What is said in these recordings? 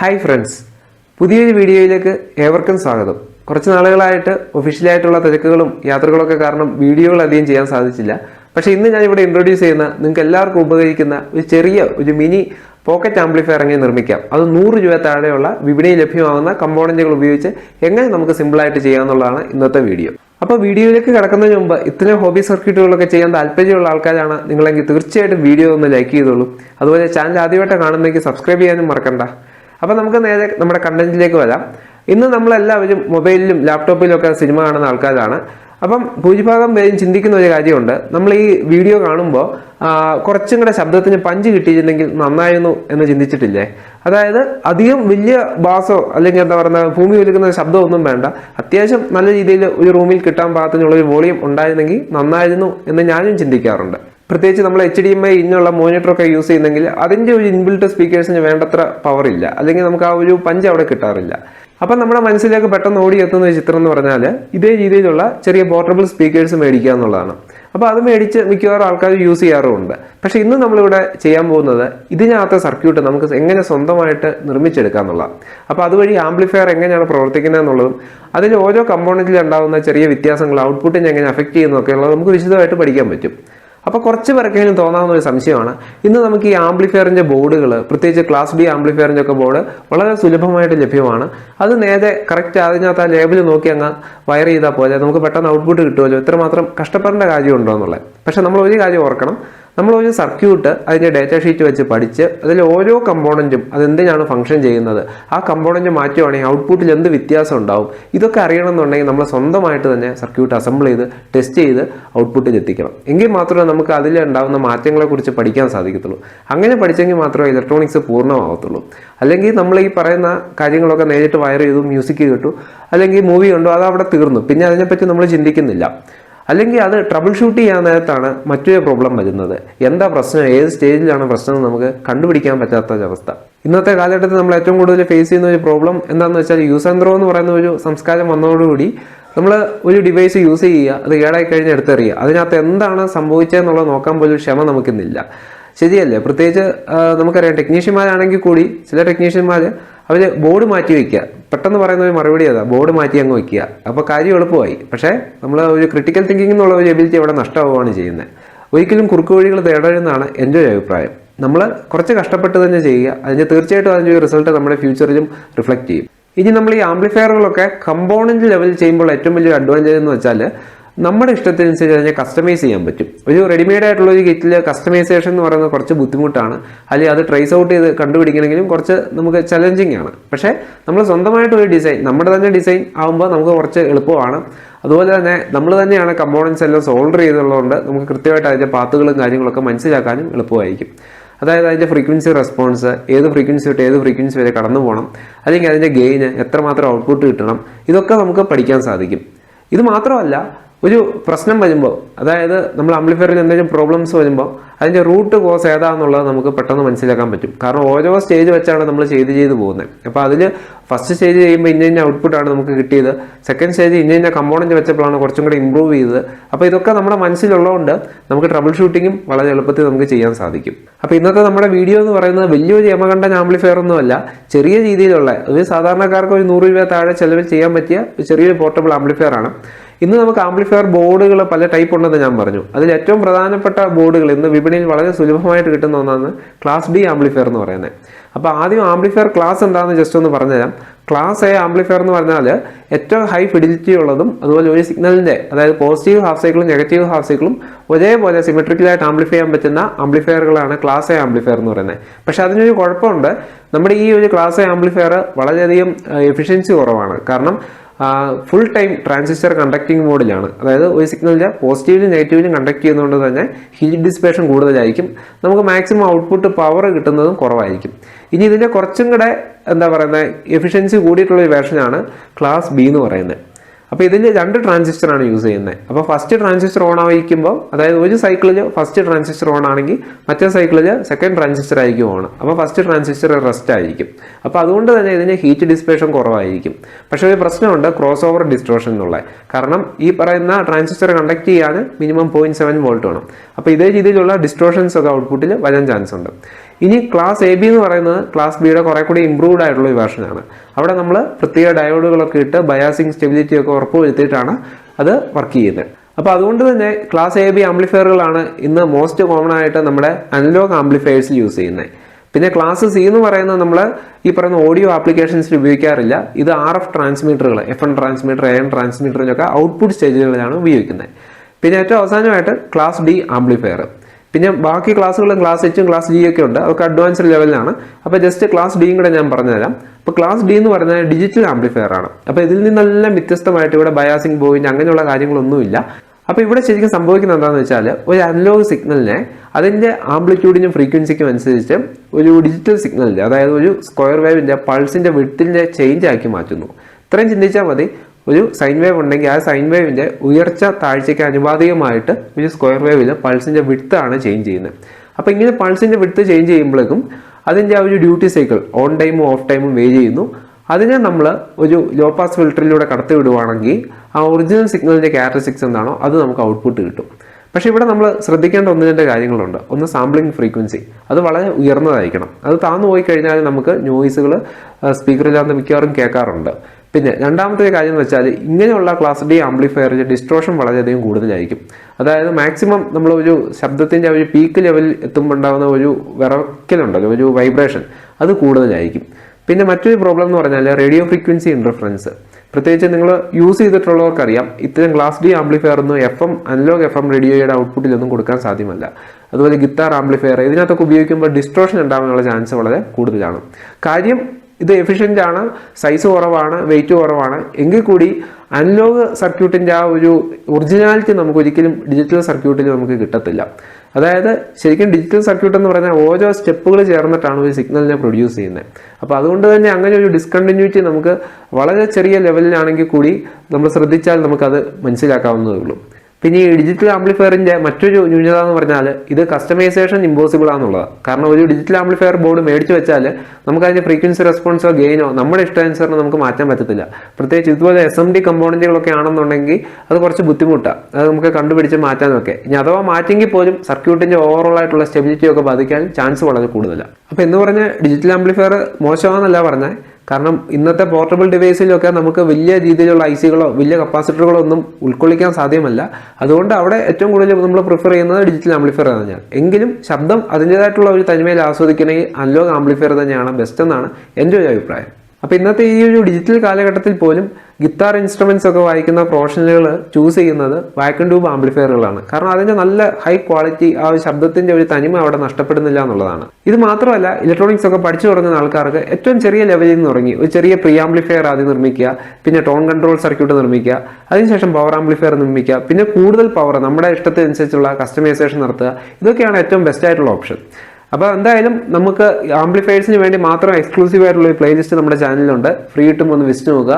Hi friends. പുതിയൊരു വീഡിയോയിലേക്ക് ഏവർക്കും സ്വാഗതം. കുറച്ച് നാളുകളായിട്ട് ഒഫീഷ്യലായിട്ടുള്ള തിരക്കുകളും യാത്രകളൊക്കെ കാരണം വീഡിയോകൾ അധികം ചെയ്യാൻ സാധിച്ചില്ല. പക്ഷേ ഇന്ന് ഞാൻ ഇവിടെ ഇൻട്രൊഡ്യൂസ് ചെയ്യുന്ന നിങ്ങൾക്ക് എല്ലാവർക്കും ഉപകരിക്കുന്ന ഒരു ചെറിയ ഒരു മിനി പോക്കറ്റ് ആംപ്ലിഫയർ എങ്ങനെ നിർമ്മിക്കാം. അത് നൂറ് രൂപ താഴെയുള്ള വിപണിയിൽ ലഭ്യമാകുന്ന കമ്പോണന്റുകൾ ഉപയോഗിച്ച് എങ്ങനെ നമുക്ക് സിമ്പിളായിട്ട് ചെയ്യാമെന്നുള്ളതാണ് ഇന്നത്തെ വീഡിയോ. അപ്പോൾ വീഡിയോയിലേക്ക് കിടക്കുന്നതിന് മുമ്പ് ഇത്തരം ഹോബി സർക്യൂട്ടുകളൊക്കെ ചെയ്യാൻ താല്പര്യമുള്ള ആൾക്കാരാണ് നിങ്ങളെങ്കിൽ തീർച്ചയായിട്ടും വീഡിയോ ഒന്ന് ലൈക്ക് ചെയ്തോളൂ. അതുപോലെ ചാനൽ ആദ്യമായിട്ട് കാണുന്നെങ്കിൽ സബ്സ്ക്രൈബ് ചെയ്യാനും മറക്കണ്ട. അപ്പോൾ നമുക്ക് നേരെ നമ്മുടെ കണ്ടന്റിലേക്ക് വരാം. ഇന്ന് നമ്മളെല്ലാവരും മൊബൈലിലും ലാപ്ടോപ്പിലും ഒക്കെ സിനിമ കാണുന്ന ആൾക്കാരാണ്. അപ്പം ഭൂരിഭാഗം പേരും ചിന്തിക്കുന്ന ഒരു കാര്യമുണ്ട്. നമ്മൾ ഈ വീഡിയോ കാണുമ്പോൾ കുറച്ചും കൂടെ ശബ്ദത്തിന് പഞ്ച് കിട്ടിയിട്ടുണ്ടെങ്കിൽ നന്നായിരുന്നു എന്ന് ചിന്തിച്ചിട്ടില്ലേ? അതായത് അധികം വലിയ ബാസോ അല്ലെങ്കിൽ എന്താ പറയുക ഭൂമി ഒലിക്കുന്ന ശബ്ദമൊന്നും വേണ്ട. അത്യാവശ്യം നല്ല രീതിയിൽ ഒരു റൂമിൽ കിട്ടാൻ പാകത്തിനുള്ള ഒരു വോളിയം ഉണ്ടായിരുന്നെങ്കിൽ നന്നായിരുന്നു എന്ന് ഞാനും ചിന്തിക്കാറുണ്ട്. പ്രത്യേകിച്ച് നമ്മൾ എച്ച് ഡി എം ഐ ഇന്നുള്ള മോണിറ്ററൊക്കെ യൂസ് ചെയ്യുന്നെങ്കിൽ അതിന്റെ ഒരു ഇൻബിൽട്ട് സ്പീക്കേഴ്സിന് വേണ്ടത്ര പവർ ഇല്ല. അല്ലെങ്കിൽ നമുക്ക് ആ ഒരു പഞ്ച് അവിടെ കിട്ടാറില്ല. അപ്പം നമ്മുടെ മനസ്സിലേക്ക് പെട്ടെന്ന് ഓടിയെത്തുന്ന ചിത്രം എന്ന് പറഞ്ഞാൽ ഇതേ രീതിയിലുള്ള ചെറിയ പോർട്ടബിൾ സ്പീക്കേഴ്സ് മേടിക്കുക എന്നുള്ളതാണ്. അപ്പോൾ അത് മേടിച്ച് മിക്കവാറും ആൾക്കാർ യൂസ് ചെയ്യാറുമുണ്ട്. പക്ഷേ ഇന്ന് നമ്മളിവിടെ ചെയ്യാൻ പോകുന്നത് ഇതിനകത്തെ സർക്യൂട്ട് നമുക്ക് എങ്ങനെ സ്വന്തമായിട്ട് നിർമ്മിച്ചെടുക്കുക എന്നുള്ളതാണ്. അപ്പോൾ അതുവഴി ആംപ്ലിഫയർ എങ്ങനെയാണ് പ്രവർത്തിക്കുന്നത് എന്നുള്ളതും അതിൽ ഓരോ കമ്പോണന്റിൽ ഉണ്ടാകുന്ന ചെറിയ വ്യത്യാസങ്ങൾ ഔട്ട്പുട്ടിനെ എങ്ങനെ അഫക്റ്റ് ചെയ്യുന്നതൊക്കെ ഉള്ളത് നമുക്ക് വിശദമായിട്ട് പഠിക്കാൻ പറ്റും. അപ്പോൾ കുറച്ച് പേർക്കെങ്കിലും തോന്നാവുന്ന ഒരു സംശയമാണ്. ഇന്ന് നമുക്ക് ഈ ആംപ്ലിഫയറിന്റെ ബോർഡുകൾ പ്രത്യേകിച്ച് ക്ലാസ് ഡി ആംപ്ലിഫയറിന്റെ ഒക്കെ ബോർഡ് വളരെ സുലഭമായിട്ട് ലഭ്യമാണ്. അത് നേരെ കറക്റ്റ് അതിനകത്ത് ആ ലേബിൾ നോക്കി അങ്ങ് വയർ ചെയ്താൽ പോലെ നമുക്ക് പെട്ടെന്ന് ഔട്ട്പുട്ട് കിട്ടുമല്ലോ. ഇത്രമാത്രം കഷ്ടപ്പെടേണ്ട കാര്യമുണ്ടോ എന്നുള്ളത്. പക്ഷേ നമ്മൾ ഒരു കാര്യം ഓർക്കണം. നമ്മൾ ഒരു സർക്യൂട്ട് അതിന്റെ ഡേറ്റ ഷീറ്റ് വെച്ച് പഠിച്ച് അതിൽ ഓരോ കമ്പോണന്റും അതെന്തിനാണ് ഫംഗ്ഷൻ ചെയ്യുന്നത്? ആ കമ്പോണന്റ് മാറ്റുവാണെങ്കിൽ ഔട്ട്പുട്ടിൽ എന്ത് വ്യത്യാസം ഉണ്ടാവും? ഇതൊക്കെ അറിയണമെന്നുണ്ടെങ്കിൽ നമ്മൾ സ്വന്തമായിട്ട് തന്നെ സർക്യൂട്ട് അസംബിൾ ചെയ്ത് ടെസ്റ്റ് ചെയ്ത് ഔട്ട്പുട്ടിൽ എത്തിക്കണം എങ്കിൽ മാത്രമേ നമുക്ക് അതിൽ ഉണ്ടാകുന്ന മാറ്റങ്ങളെക്കുറിച്ച് പഠിക്കാൻ സാധിക്കത്തുള്ളൂ. അങ്ങനെ പഠിച്ചെങ്കിൽ മാത്രമേ ഇലക്ട്രോണിക്സ് പൂർണമാകത്തുള്ളൂ അല്ലെങ്കിൽ നമ്മൾ ഈ പറയുന്ന കാര്യങ്ങളൊക്കെ നേരിട്ട് വയർ ചെയ്തു മ്യൂസിക് കേട്ടു അല്ലെങ്കിൽ മൂവി കണ്ടു അത് അവിടെ തീർന്നു. പിന്നെ അതിനെപ്പറ്റി നമ്മൾ ചിന്തിക്കുന്നില്ല. അല്ലെങ്കിൽ അത് ട്രബിൾ ഷൂട്ട് ചെയ്യാൻ നേരത്താണ് മറ്റൊരു പ്രോബ്ലം വരുന്നത്. എന്താ പ്രശ്നം? ഏത് സ്റ്റേജിലാണ് പ്രശ്നം എന്ന് നമുക്ക് കണ്ടുപിടിക്കാൻ പറ്റാത്ത അവസ്ഥ. ഇന്നത്തെ കാലഘട്ടത്തിൽ നമ്മൾ ഏറ്റവും കൂടുതൽ ഫേസ് ചെയ്യുന്ന ഒരു പ്രോബ്ലം എന്താണെന്ന് വെച്ചാൽ യൂസ് ആൻഡ് എന്ന് പറയുന്ന ഒരു സംസ്കാരം വന്നതോടുകൂടി നമ്മൾ ഒരു ഡിവൈസ് യൂസ് ചെയ്യുക അത് കേടായി കഴിഞ്ഞ് എടുത്തെറിയുക. അതിനകത്ത് എന്താണ് സംഭവിച്ചതെന്നുള്ളത് നോക്കാൻ പോലും ക്ഷമ നമുക്കിന്നില്ല. ശരിയല്ലേ? പ്രത്യേകിച്ച് നമുക്കറിയാം ടെക്നീഷ്യന്മാരാണെങ്കിൽ കൂടി ചില ടെക്നീഷ്യന്മാർ അവർ ബോർഡ് മാറ്റി വയ്ക്കുക. പെട്ടെന്ന് പറയുന്ന ഒരു മറുപടി അതാ ബോർഡ് മാറ്റി അങ്ങ് വയ്ക്കുക. അപ്പോൾ കാര്യം എളുപ്പമായി. പക്ഷേ നമ്മൾ ഒരു ക്രിട്ടിക്കൽ തിങ്കിങ് എന്നുള്ള ഒരു എബിലിറ്റി അവിടെ നഷ്ടമാവുകയാണ് ചെയ്യുന്നത്. ഒരിക്കലും കുറുക്ക് വഴികൾ തേടരുതെന്നാണ് എന്റെ ഒരു അഭിപ്രായം. നമ്മൾ കുറച്ച് കഷ്ടപ്പെട്ട് തന്നെ ചെയ്യുക അതിന്റെ തീർച്ചയായിട്ടും അതിന്റെ ഒരു റിസൾട്ട് നമ്മുടെ ഫ്യൂച്ചറിലും റിഫ്ലക്റ്റ് ചെയ്യും. ഇനി നമ്മൾ ഈ ആംപ്ലിഫയറുകളൊക്കെ കമ്പോണന്റ് ലെവൽ ചെയ്യുമ്പോൾ ഏറ്റവും വലിയൊരു അഡ്വാന്റേജ് എന്ന് വെച്ചാൽ നമ്മുടെ ഇഷ്ടത്തിനനുസരിച്ച് അതിനെ കസ്റ്റമൈസ് ചെയ്യാൻ പറ്റും. ഒരു റെഡിമെയ്ഡ് ആയിട്ടുള്ള ഒരു കിറ്റിൽ കസ്റ്റമൈസേഷൻ എന്ന് പറയുന്നത് കുറച്ച് ബുദ്ധിമുട്ടാണ്. അല്ലെങ്കിൽ അത് ട്രേസ് ഔട്ട് ചെയ്ത് കണ്ടുപിടിക്കണമെങ്കിലും കുറച്ച് നമുക്ക് ചലഞ്ചിങ് ആണ്. പക്ഷേ നമ്മൾ സ്വന്തമായിട്ട് ഒരു ഡിസൈൻ നമ്മുടെ തന്നെ ഡിസൈൻ ആകുമ്പോൾ നമുക്ക് കുറച്ച് എളുപ്പമാണ്. അതുപോലെ തന്നെ നമ്മൾ തന്നെയാണ് കമ്പോണൻസ് എല്ലാം സോൾഡർ ചെയ്തുള്ളതുകൊണ്ട് നമുക്ക് കൃത്യമായിട്ട് അതിന്റെ പാത്തുകളും കാര്യങ്ങളൊക്കെ മനസ്സിലാക്കാനും എളുപ്പമായിരിക്കും. അതായത് അതിന്റെ ഫ്രീക്വൻസി റെസ്പോൺസ് ഏത് ഫ്രീക്വൻസി തൊട്ട് ഏത് ഫ്രീക്വൻസി വരെ കടന്നു പോകണം അല്ലെങ്കിൽ അതിന്റെ ഗെയിന് എത്രമാത്രം ഔട്ട്പുട്ട് കിട്ടണം ഇതൊക്കെ നമുക്ക് പഠിക്കാൻ സാധിക്കും. ഇത് മാത്രമല്ല ഒരു പ്രശ്നം വരുമ്പോൾ അതായത് നമ്മൾ ആംപ്ലിഫയറിൽ എന്തെങ്കിലും പ്രോബ്ലംസ് വരുമ്പോൾ അതിന്റെ റൂട്ട് കോസ് ഏതാണെന്നുള്ളത് നമുക്ക് പെട്ടെന്ന് മനസ്സിലാക്കാൻ പറ്റും. കാരണം ഓരോ സ്റ്റേജ് വെച്ചാണ് നമ്മൾ ചെയ്ത് ചെയ്ത് പോകുന്നത് അപ്പോൾ അതിൽ ഫസ്റ്റ് സ്റ്റേജ് ചെയ്യുമ്പോൾ ഇന്ന ഇന്ന ഔട്ട്പുട്ടാണ് നമുക്ക് കിട്ടിയത്. സെക്കൻഡ് സ്റ്റേജ് ഇന്ന ഇന്ന കമ്പോണന്റ് വെച്ചപ്പോഴാണ് കുറച്ചും കൂടി ഇമ്പ്രൂവ് ചെയ്തത്. അപ്പോൾ ഇതൊക്കെ നമ്മുടെ മനസ്സിലുള്ളതുകൊണ്ട് നമുക്ക് ട്രബിൾ ഷൂട്ടിങ്ങും വളരെ എളുപ്പത്തിൽ നമുക്ക് ചെയ്യാൻ സാധിക്കും. അപ്പോൾ ഇന്നത്തെ നമ്മുടെ വീഡിയോ എന്ന് പറയുന്നത് വലിയൊരു യമകണ്ഠൻ ആംബ്ലിഫയർ ഒന്നുമല്ല. ചെറിയ രീതിയിലുള്ള ഒരു സാധാരണക്കാർക്ക് ഒരു നൂറ് രൂപ താഴെ ചിലവിൽ ചെയ്യാൻ പറ്റിയ ചെറിയൊരു പോർട്ടബിൾ ആംബ്ലിഫയർ ആണ്. ഇന്ന് നമുക്ക് ആംപ്ലിഫയർ ബോർഡുകൾ പല ടൈപ്പ് ഉണ്ടെന്ന് ഞാൻ പറഞ്ഞു. അതിൽ ഏറ്റവും പ്രധാനപ്പെട്ട ബോർഡുകൾ ഇന്ന് വിപണിയിൽ വളരെ സുലഭമായിട്ട് കിട്ടുന്ന ഒന്നാണ് ക്ലാസ് ഡി ആംപ്ലിഫയർ എന്ന് പറയുന്നത്. അപ്പോൾ ആദ്യം ആംപ്ലിഫയർ ക്ലാസ് എന്താണെന്ന് ജസ്റ്റ് ഒന്ന് പറഞ്ഞുതരാം. ക്ലാസ് എ ആംപ്ലിഫയർ എന്ന് പറഞ്ഞാൽ ഏറ്റവും ഹൈ ഫിഡിലിറ്റി ഉള്ളതും അതുപോലെ ഒരു സിഗ്നലിന്റെ അതായത് പോസിറ്റീവ് ഹാഫ് സൈക്കിളും നെഗറ്റീവ് ഹാഫ് സൈക്കിളും ഒരേപോലെ സിമെട്രിക്കലായിട്ട് ആംപ്ലിഫൈ ചെയ്യാൻ പറ്റുന്ന ആംപ്ലിഫയറുകളാണ് ക്ലാസ് എ ആംപ്ലിഫയർ എന്ന് പറയുന്നത്. പക്ഷേ അതിനൊരു കുഴപ്പമുണ്ട്. നമ്മുടെ ഈ ഒരു ക്ലാസ് എ ആംപ്ലിഫയർ വളരെയധികം എഫിഷ്യൻസി കുറവാണ്. കാരണം ഫുൾ ടൈം ട്രാൻസിസ്റ്റർ കണ്ടക്ടിങ് മോഡിലാണ് അതായത് ഒരു സിഗ്നലിന്റെ പോസിറ്റീവിലും നെഗറ്റീവിലും കണ്ടക്ട് ചെയ്യുന്നതുകൊണ്ട് തന്നെ ഹീറ്റ് ഡിസ്പേഷൻ കൂടുതലായിരിക്കും. നമുക്ക് മാക്സിമം ഔട്ട്പുട്ട് പവർ കിട്ടുന്നതും കുറവായിരിക്കും. ഇനി ഇതിന്റെ കുറച്ചും കൂടെ എന്താ പറയുന്നത് എഫിഷ്യൻസി കൂടിയിട്ടുള്ള ഒരു വേർഷനാണ് ക്ലാസ് ബി എന്ന് പറയുന്നത്. അപ്പോൾ ഇതിൽ രണ്ട് ട്രാൻസിസ്റ്ററാണ് യൂസ് ചെയ്യുന്നത്. അപ്പോൾ ഫസ്റ്റ് ട്രാൻസിസ്റ്റർ ഓൺ ആയിരിക്കുമ്പോൾ അതായത് ഒരു സൈക്കിളിൽ ഫസ്റ്റ് ട്രാൻസിസ്റ്റർ ഓൺ ആണെങ്കിൽ മറ്റേ സൈക്കിളിൽ സെക്കൻഡ് ട്രാൻസിസ്റ്റർ ആയിരിക്കും ഓൺ അപ്പോൾ ഫസ്റ്റ് ട്രാൻസിസ്റ്റർ റെസ്റ്റ് ആയിരിക്കും. അപ്പോൾ അതുകൊണ്ട് തന്നെ ഇതിന് ഹീറ്റ് ഡിസ്പേഷൻ കുറവായിരിക്കും. പക്ഷേ ഒരു പ്രശ്നമുണ്ട് ക്രോസ് ഓവർ ഡിസ്ട്രോഷൻ എന്നുള്ളത്. കാരണം ഈ പറയുന്ന ട്രാൻസിസ്റ്റർ കണ്ടക്ട് ചെയ്യാൻ മിനിമം പോയിന്റ് സെവൻ വോൾട്ട് വേണം. അപ്പോൾ ഇതേ രീതിയിലുള്ള ഡിസ്ട്രോഷൻസ് ഒക്കെ ഔട്ട്പുട്ടിൽ വരാൻ ചാൻസ് ഉണ്ട്. ഇനി ക്ലാസ് എ ബി എന്ന് പറയുന്നത് ക്ലാസ് ബിയുടെ കുറെ കൂടി ഇംപ്രൂവ്ഡ് ആയിട്ടുള്ള ഒരു വേർഷനാണ് അവിടെ നമ്മൾ പ്രത്യേക ഡയോഡുകളൊക്കെ ഇട്ട് ബയാസിങ് സ്റ്റെബിലിറ്റി ഒക്കെ ഉറപ്പുവരുത്തിയിട്ടാണ് അത് വർക്ക് ചെയ്യുന്നത്. അപ്പോൾ അതുകൊണ്ട് തന്നെ ക്ലാസ് എ ബി ആംപ്ലിഫയറുകളാണ് ഇന്ന് മോസ്റ്റ് കോമൺ ആയിട്ട് നമ്മുടെ അനലോഗ് ആംപ്ലിഫയേഴ്സിൽ യൂസ് ചെയ്യുന്നത്. പിന്നെ ക്ലാസ് സി എന്ന് പറയുന്നത് നമ്മൾ ഈ പറയുന്ന ഓഡിയോ ആപ്ലിക്കേഷൻസിൽ ഉപയോഗിക്കാറില്ല. ഇത് R F ട്രാൻസ്മീറ്ററുകൾ F M transmitter A M ട്രാൻസ്മീറ്ററിനൊക്കെ output സ്റ്റേജുകളിലാണ് ഉപയോഗിക്കുന്നത്. പിന്നെ ഏറ്റവും അവസാനമായിട്ട് ക്ലാസ് ഡി ആംപ്ലിഫയർ പിന്നെ ബാക്കി ക്ലാസ്സുകളും ക്ലാസ് എച്ചും ക്ലാസ് ജി ഒക്കെ ഉണ്ട്. അതൊക്കെ അഡ്വാൻസ്ഡ് ലെവലിലാണ് അപ്പോൾ ജസ്റ്റ് ക്ലാസ് ഡിയും കൂടെ ഞാൻ പറഞ്ഞുതരാം. അപ്പോൾ ക്ലാസ് ഡി എന്ന് പറഞ്ഞാൽ ഡിജിറ്റൽ ആംപ്ലിഫയർ ആണ്. അപ്പോൾ ഇതിൽ നിന്നെല്ലാം വ്യത്യസ്തമായിട്ട് ഇവിടെ ബയാസിംഗ് പോയിന്റ് അങ്ങനെയുള്ള കാര്യങ്ങളൊന്നുമില്ല. അപ്പോൾ ഇവിടെ ശരിക്കും സംഭവിക്കുന്നത് എന്താണെന്ന് വെച്ചാൽ ഒരു അനലോഗ് സിഗ്നലിനെ അതിന്റെ ആംപ്ലിറ്റ്യൂഡിനും ഫ്രീക്വൻസിക്കും അനുസരിച്ച് ഒരു ഡിജിറ്റൽ സിഗ്നലിന്റെ അതായത് ഒരു സ്ക്വയർ വേവിന്റെ പൾസിന്റെ വിട്ടിന്റെ ചേഞ്ച് ആക്കി മാറ്റുന്നു. ഇത്രയും ചിന്തിച്ചാൽ മതി. ഒരു സൈൻ വേവ് ഉണ്ടെങ്കിൽ ആ സൈൻ വേവിന്റെ ഉയർച്ച താഴ്ചയ്ക്ക് അനുപാതികമായിട്ട് ഒരു സ്ക്വയർ വേവിൽ പൾസിന്റെ ആണ് ചേഞ്ച് ചെയ്യുന്നത്. അപ്പോൾ ഇങ്ങനെ പൾസിന്റെ വിട്ട് ചേഞ്ച് ചെയ്യുമ്പോഴേക്കും അതിന്റെ ആ ഒരു ഡ്യൂട്ടി സൈക്കിൾ ഓൺ ടൈമും ഓഫ് ടൈമും വേ ചെയ്യുന്നു. അതിനെ നമ്മൾ ഒരു ലോ പാസ് ഫിൽറ്ററിലൂടെ കടത്തി വിടുവാണെങ്കിൽ ആ ഒറിജിനൽ സിഗ്നലിന്റെ ക്യാരക്ടറിസ്റ്റിക്സ് എന്താണോ അത് നമുക്ക് ഔട്ട്പുട്ട് കിട്ടും. പക്ഷേ ഇവിടെ നമ്മൾ ശ്രദ്ധിക്കേണ്ട ഒന്ന് രണ്ട് കാര്യങ്ങളുണ്ട്. ഒന്ന് സാമ്പിളിംഗ് ഫ്രീക്വൻസി അത് വളരെ ഉയർന്നതായിരിക്കണം. അത് താന്നു പോയി കഴിഞ്ഞാൽ നമുക്ക് നോയ്സുകൾ സ്പീക്കറിൽ മിക്കവാറും കേൾക്കാറുണ്ട്. പിന്നെ രണ്ടാമത്തെ കാര്യം എന്ന് വെച്ചാൽ ഇങ്ങനെയുള്ള ക്ലാസ് ഡി ആംപ്ലിഫയറിന്റെ ഡിസ്ട്രോഷൻ വളരെയധികം കൂടുതലായിരിക്കും. അതായത് മാക്സിമം നമ്മൾ ഒരു ശബ്ദത്തിന്റെ ഒരു പീക്ക് ലെവലിൽ എത്തുമ്പോൾ ഉണ്ടാകുന്ന ഒരു വിറക്കലുണ്ടല്ലോ ഒരു വൈബ്രേഷൻ അത് കൂടുതലായിരിക്കും. പിന്നെ മറ്റൊരു പ്രോബ്ലം എന്ന് പറഞ്ഞാൽ റേഡിയോ ഫ്രീക്വൻസി ഇന്റർഫറൻസ് പ്രത്യേകിച്ച് നിങ്ങൾ യൂസ് ചെയ്തിട്ടുള്ളവർക്കറിയാം ഇത്തരം ക്ലാസ് ഡി ആംപ്ലിഫയർ ഒന്നും F M analog F M റേഡിയോയുടെ ഔട്ട്പുട്ടിലൊന്നും കൊടുക്കാൻ സാധ്യമല്ല. അതുപോലെ ഗിത്താർ ആംപ്ലിഫയർ ഇതിനകത്തൊക്കെ ഉപയോഗിക്കുമ്പോൾ ഡിസ്ട്രോഷൻ ഉണ്ടാകാനുള്ള ചാൻസ് വളരെ കൂടുതലാണ്. കാര്യം ഇത് എഫിഷ്യന്റ് ആണ് സൈസ് കുറവാണ് വെയിറ്റ് കുറവാണ്. എങ്കിൽ കൂടി അനലോഗ് സർക്യൂട്ടിന്റെ ആ ഒരു ഒറിജിനാലിറ്റി നമുക്ക് ഒരിക്കലും ഡിജിറ്റൽ സർക്യൂട്ടിൽ നമുക്ക് കിട്ടത്തില്ല. അതായത് ശരിക്കും ഡിജിറ്റൽ സർക്യൂട്ട് എന്ന് പറഞ്ഞാൽ ഓരോ സ്റ്റെപ്പുകൾ ചേർന്നിട്ടാണ് ഒരു സിഗ്നലിനെ പ്രൊഡ്യൂസ് ചെയ്യുന്നത്. അപ്പോൾ അതുകൊണ്ട് തന്നെ അങ്ങനെ ഒരു ഡിസ്കണ്ടിന്യൂറ്റി നമുക്ക് വളരെ ചെറിയ ലെവലിലാണെങ്കിൽ കൂടി നമ്മൾ ശ്രദ്ധിച്ചാൽ നമുക്കത് മനസ്സിലാക്കാവുന്നതേ ഉള്ളൂ. പിന്നെ ഈ ഡിജിറ്റൽ ആംപ്ലിഫയറിന്റെ മറ്റൊരു ന്യൂനത എന്ന് പറഞ്ഞാൽ ഇത് കസ്റ്റമൈസേഷൻ ഇമ്പോസിബിൾ ആണെന്നുള്ളതാണ്. കാരണം ഒരു ഡിജിറ്റൽ ആംപ്ലിഫയർ ബോർഡ് മേടിച്ച് വെച്ചാൽ നമുക്ക് ഫ്രീക്വൻസി റെസ്പോൺസോ ഗെയിനോ നമ്മുടെ ഇഷ്ടാനുസരണം നമുക്ക് മാറ്റാൻ പറ്റത്തില്ല. പ്രത്യേകിച്ച് ഇതുപോലെ എസ് എം ഡി കമ്പോണന്റുകളൊക്കെ ആണെന്നുണ്ടെങ്കിൽ അത് കുറച്ച് ബുദ്ധിമുട്ടാണ് അത് നമുക്ക് കണ്ടുപിടിച്ച് മാറ്റാനൊക്കെ. ഇനി അഥവാ മാറ്റെങ്കിൽ പോലും സർക്യൂട്ടിന്റെ ഓവറോൾ ആയിട്ടുള്ള സ്റ്റെബിലിറ്റി ഒക്കെ ബാധിക്കാൻ ചാൻസ് വളരെ കൂടുതലാണ് അപ്പോൾ എന്ന് പറഞ്ഞാൽ ഡിജിറ്റൽ ആംപ്ലിഫയർ മോശമാണെന്നല്ല പറഞ്ഞത്. കാരണം ഇന്നത്തെ പോർട്ടബിൾ ഡിവൈസിലൊക്കെ നമുക്ക് വലിയ രീതിയിലുള്ള ഐ സികളോ വലിയ കപ്പാസിറ്ററുകളോ ഒന്നും ഉൾക്കൊള്ളിക്കാൻ സാധ്യമല്ല. അതുകൊണ്ട് അവിടെ ഏറ്റവും കൂടുതൽ നമ്മൾ പ്രിഫർ ചെയ്യുന്നത് ഡിജിറ്റൽ ആംപ്ലിഫയർ തന്നെയാണ് എങ്കിലും ശബ്ദം അതിന്റെതായിട്ടുള്ള ഒരു തനിമയിൽ ആസ്വദിക്കണമെങ്കിൽ അനലോഗ് ആംപ്ലിഫയർ തന്നെയാണ് ബെസ്റ്റ് എന്നാണ് എന്റെ ഒരു അഭിപ്രായം. അപ്പോൾ ഇന്നത്തെ ഈ ഒരു ഡിജിറ്റൽ കാലഘട്ടത്തിൽ പോലും ഗിത്താർ ഇൻസ്ട്രുമെൻസ് ഒക്കെ വായിക്കുന്ന പ്രൊഫഷണലുകൾ ചൂസ് ചെയ്യുന്നത് വാക്യൂം ട്യൂബ് ആംപ്ലിഫയറുകളാണ് കാരണം അതിന്റെ നല്ല ഹൈ ക്വാളിറ്റി ആ ഒരു ശബ്ദത്തിന്റെ ഒരു തനിമ അവിടെ നഷ്ടപ്പെടുന്നില്ല എന്നുള്ളതാണ്. ഇത് മാത്രമല്ല ഇലക്ട്രോണിക്സ് ഒക്കെ പഠിച്ചു തുടങ്ങുന്ന ആൾക്കാർക്ക് ഏറ്റവും ചെറിയ ലെവലിൽ നിന്ന് തുടങ്ങി ഒരു ചെറിയ പ്രീ ആംപ്ലിഫയർ ആദ്യം നിർമ്മിക്കുക പിന്നെ ടോൺ കൺട്രോൾ സർക്യൂട്ട് നിർമ്മിക്കുക അതിനുശേഷം പവർ ആംപ്ലിഫയർ നിർമ്മിക്കുക പിന്നെ കൂടുതൽ പവർ നമ്മുടെ ഇഷ്ടത്തിനനുസരിച്ചുള്ള കസ്റ്റമൈസേഷൻ നടത്തുക ഇതൊക്കെയാണ് ഏറ്റവും ബെസ്റ്റ് ആയിട്ടുള്ള ഓപ്ഷൻ അപ്പോൾ എന്തായാലും നമുക്ക് ആംപ്ലിഫയേഴ്സിന് വേണ്ടി മാത്രം എക്സ്ക്ലൂസീവ് ആയിട്ടുള്ള ഒരു പ്ലേലിസ്റ്റ് നമ്മുടെ ചാനലിലുണ്ട്. ഫ്രീ കിട്ടുമ്പോൾ ഒന്ന് വിസിറ്റ് നോക്കുക.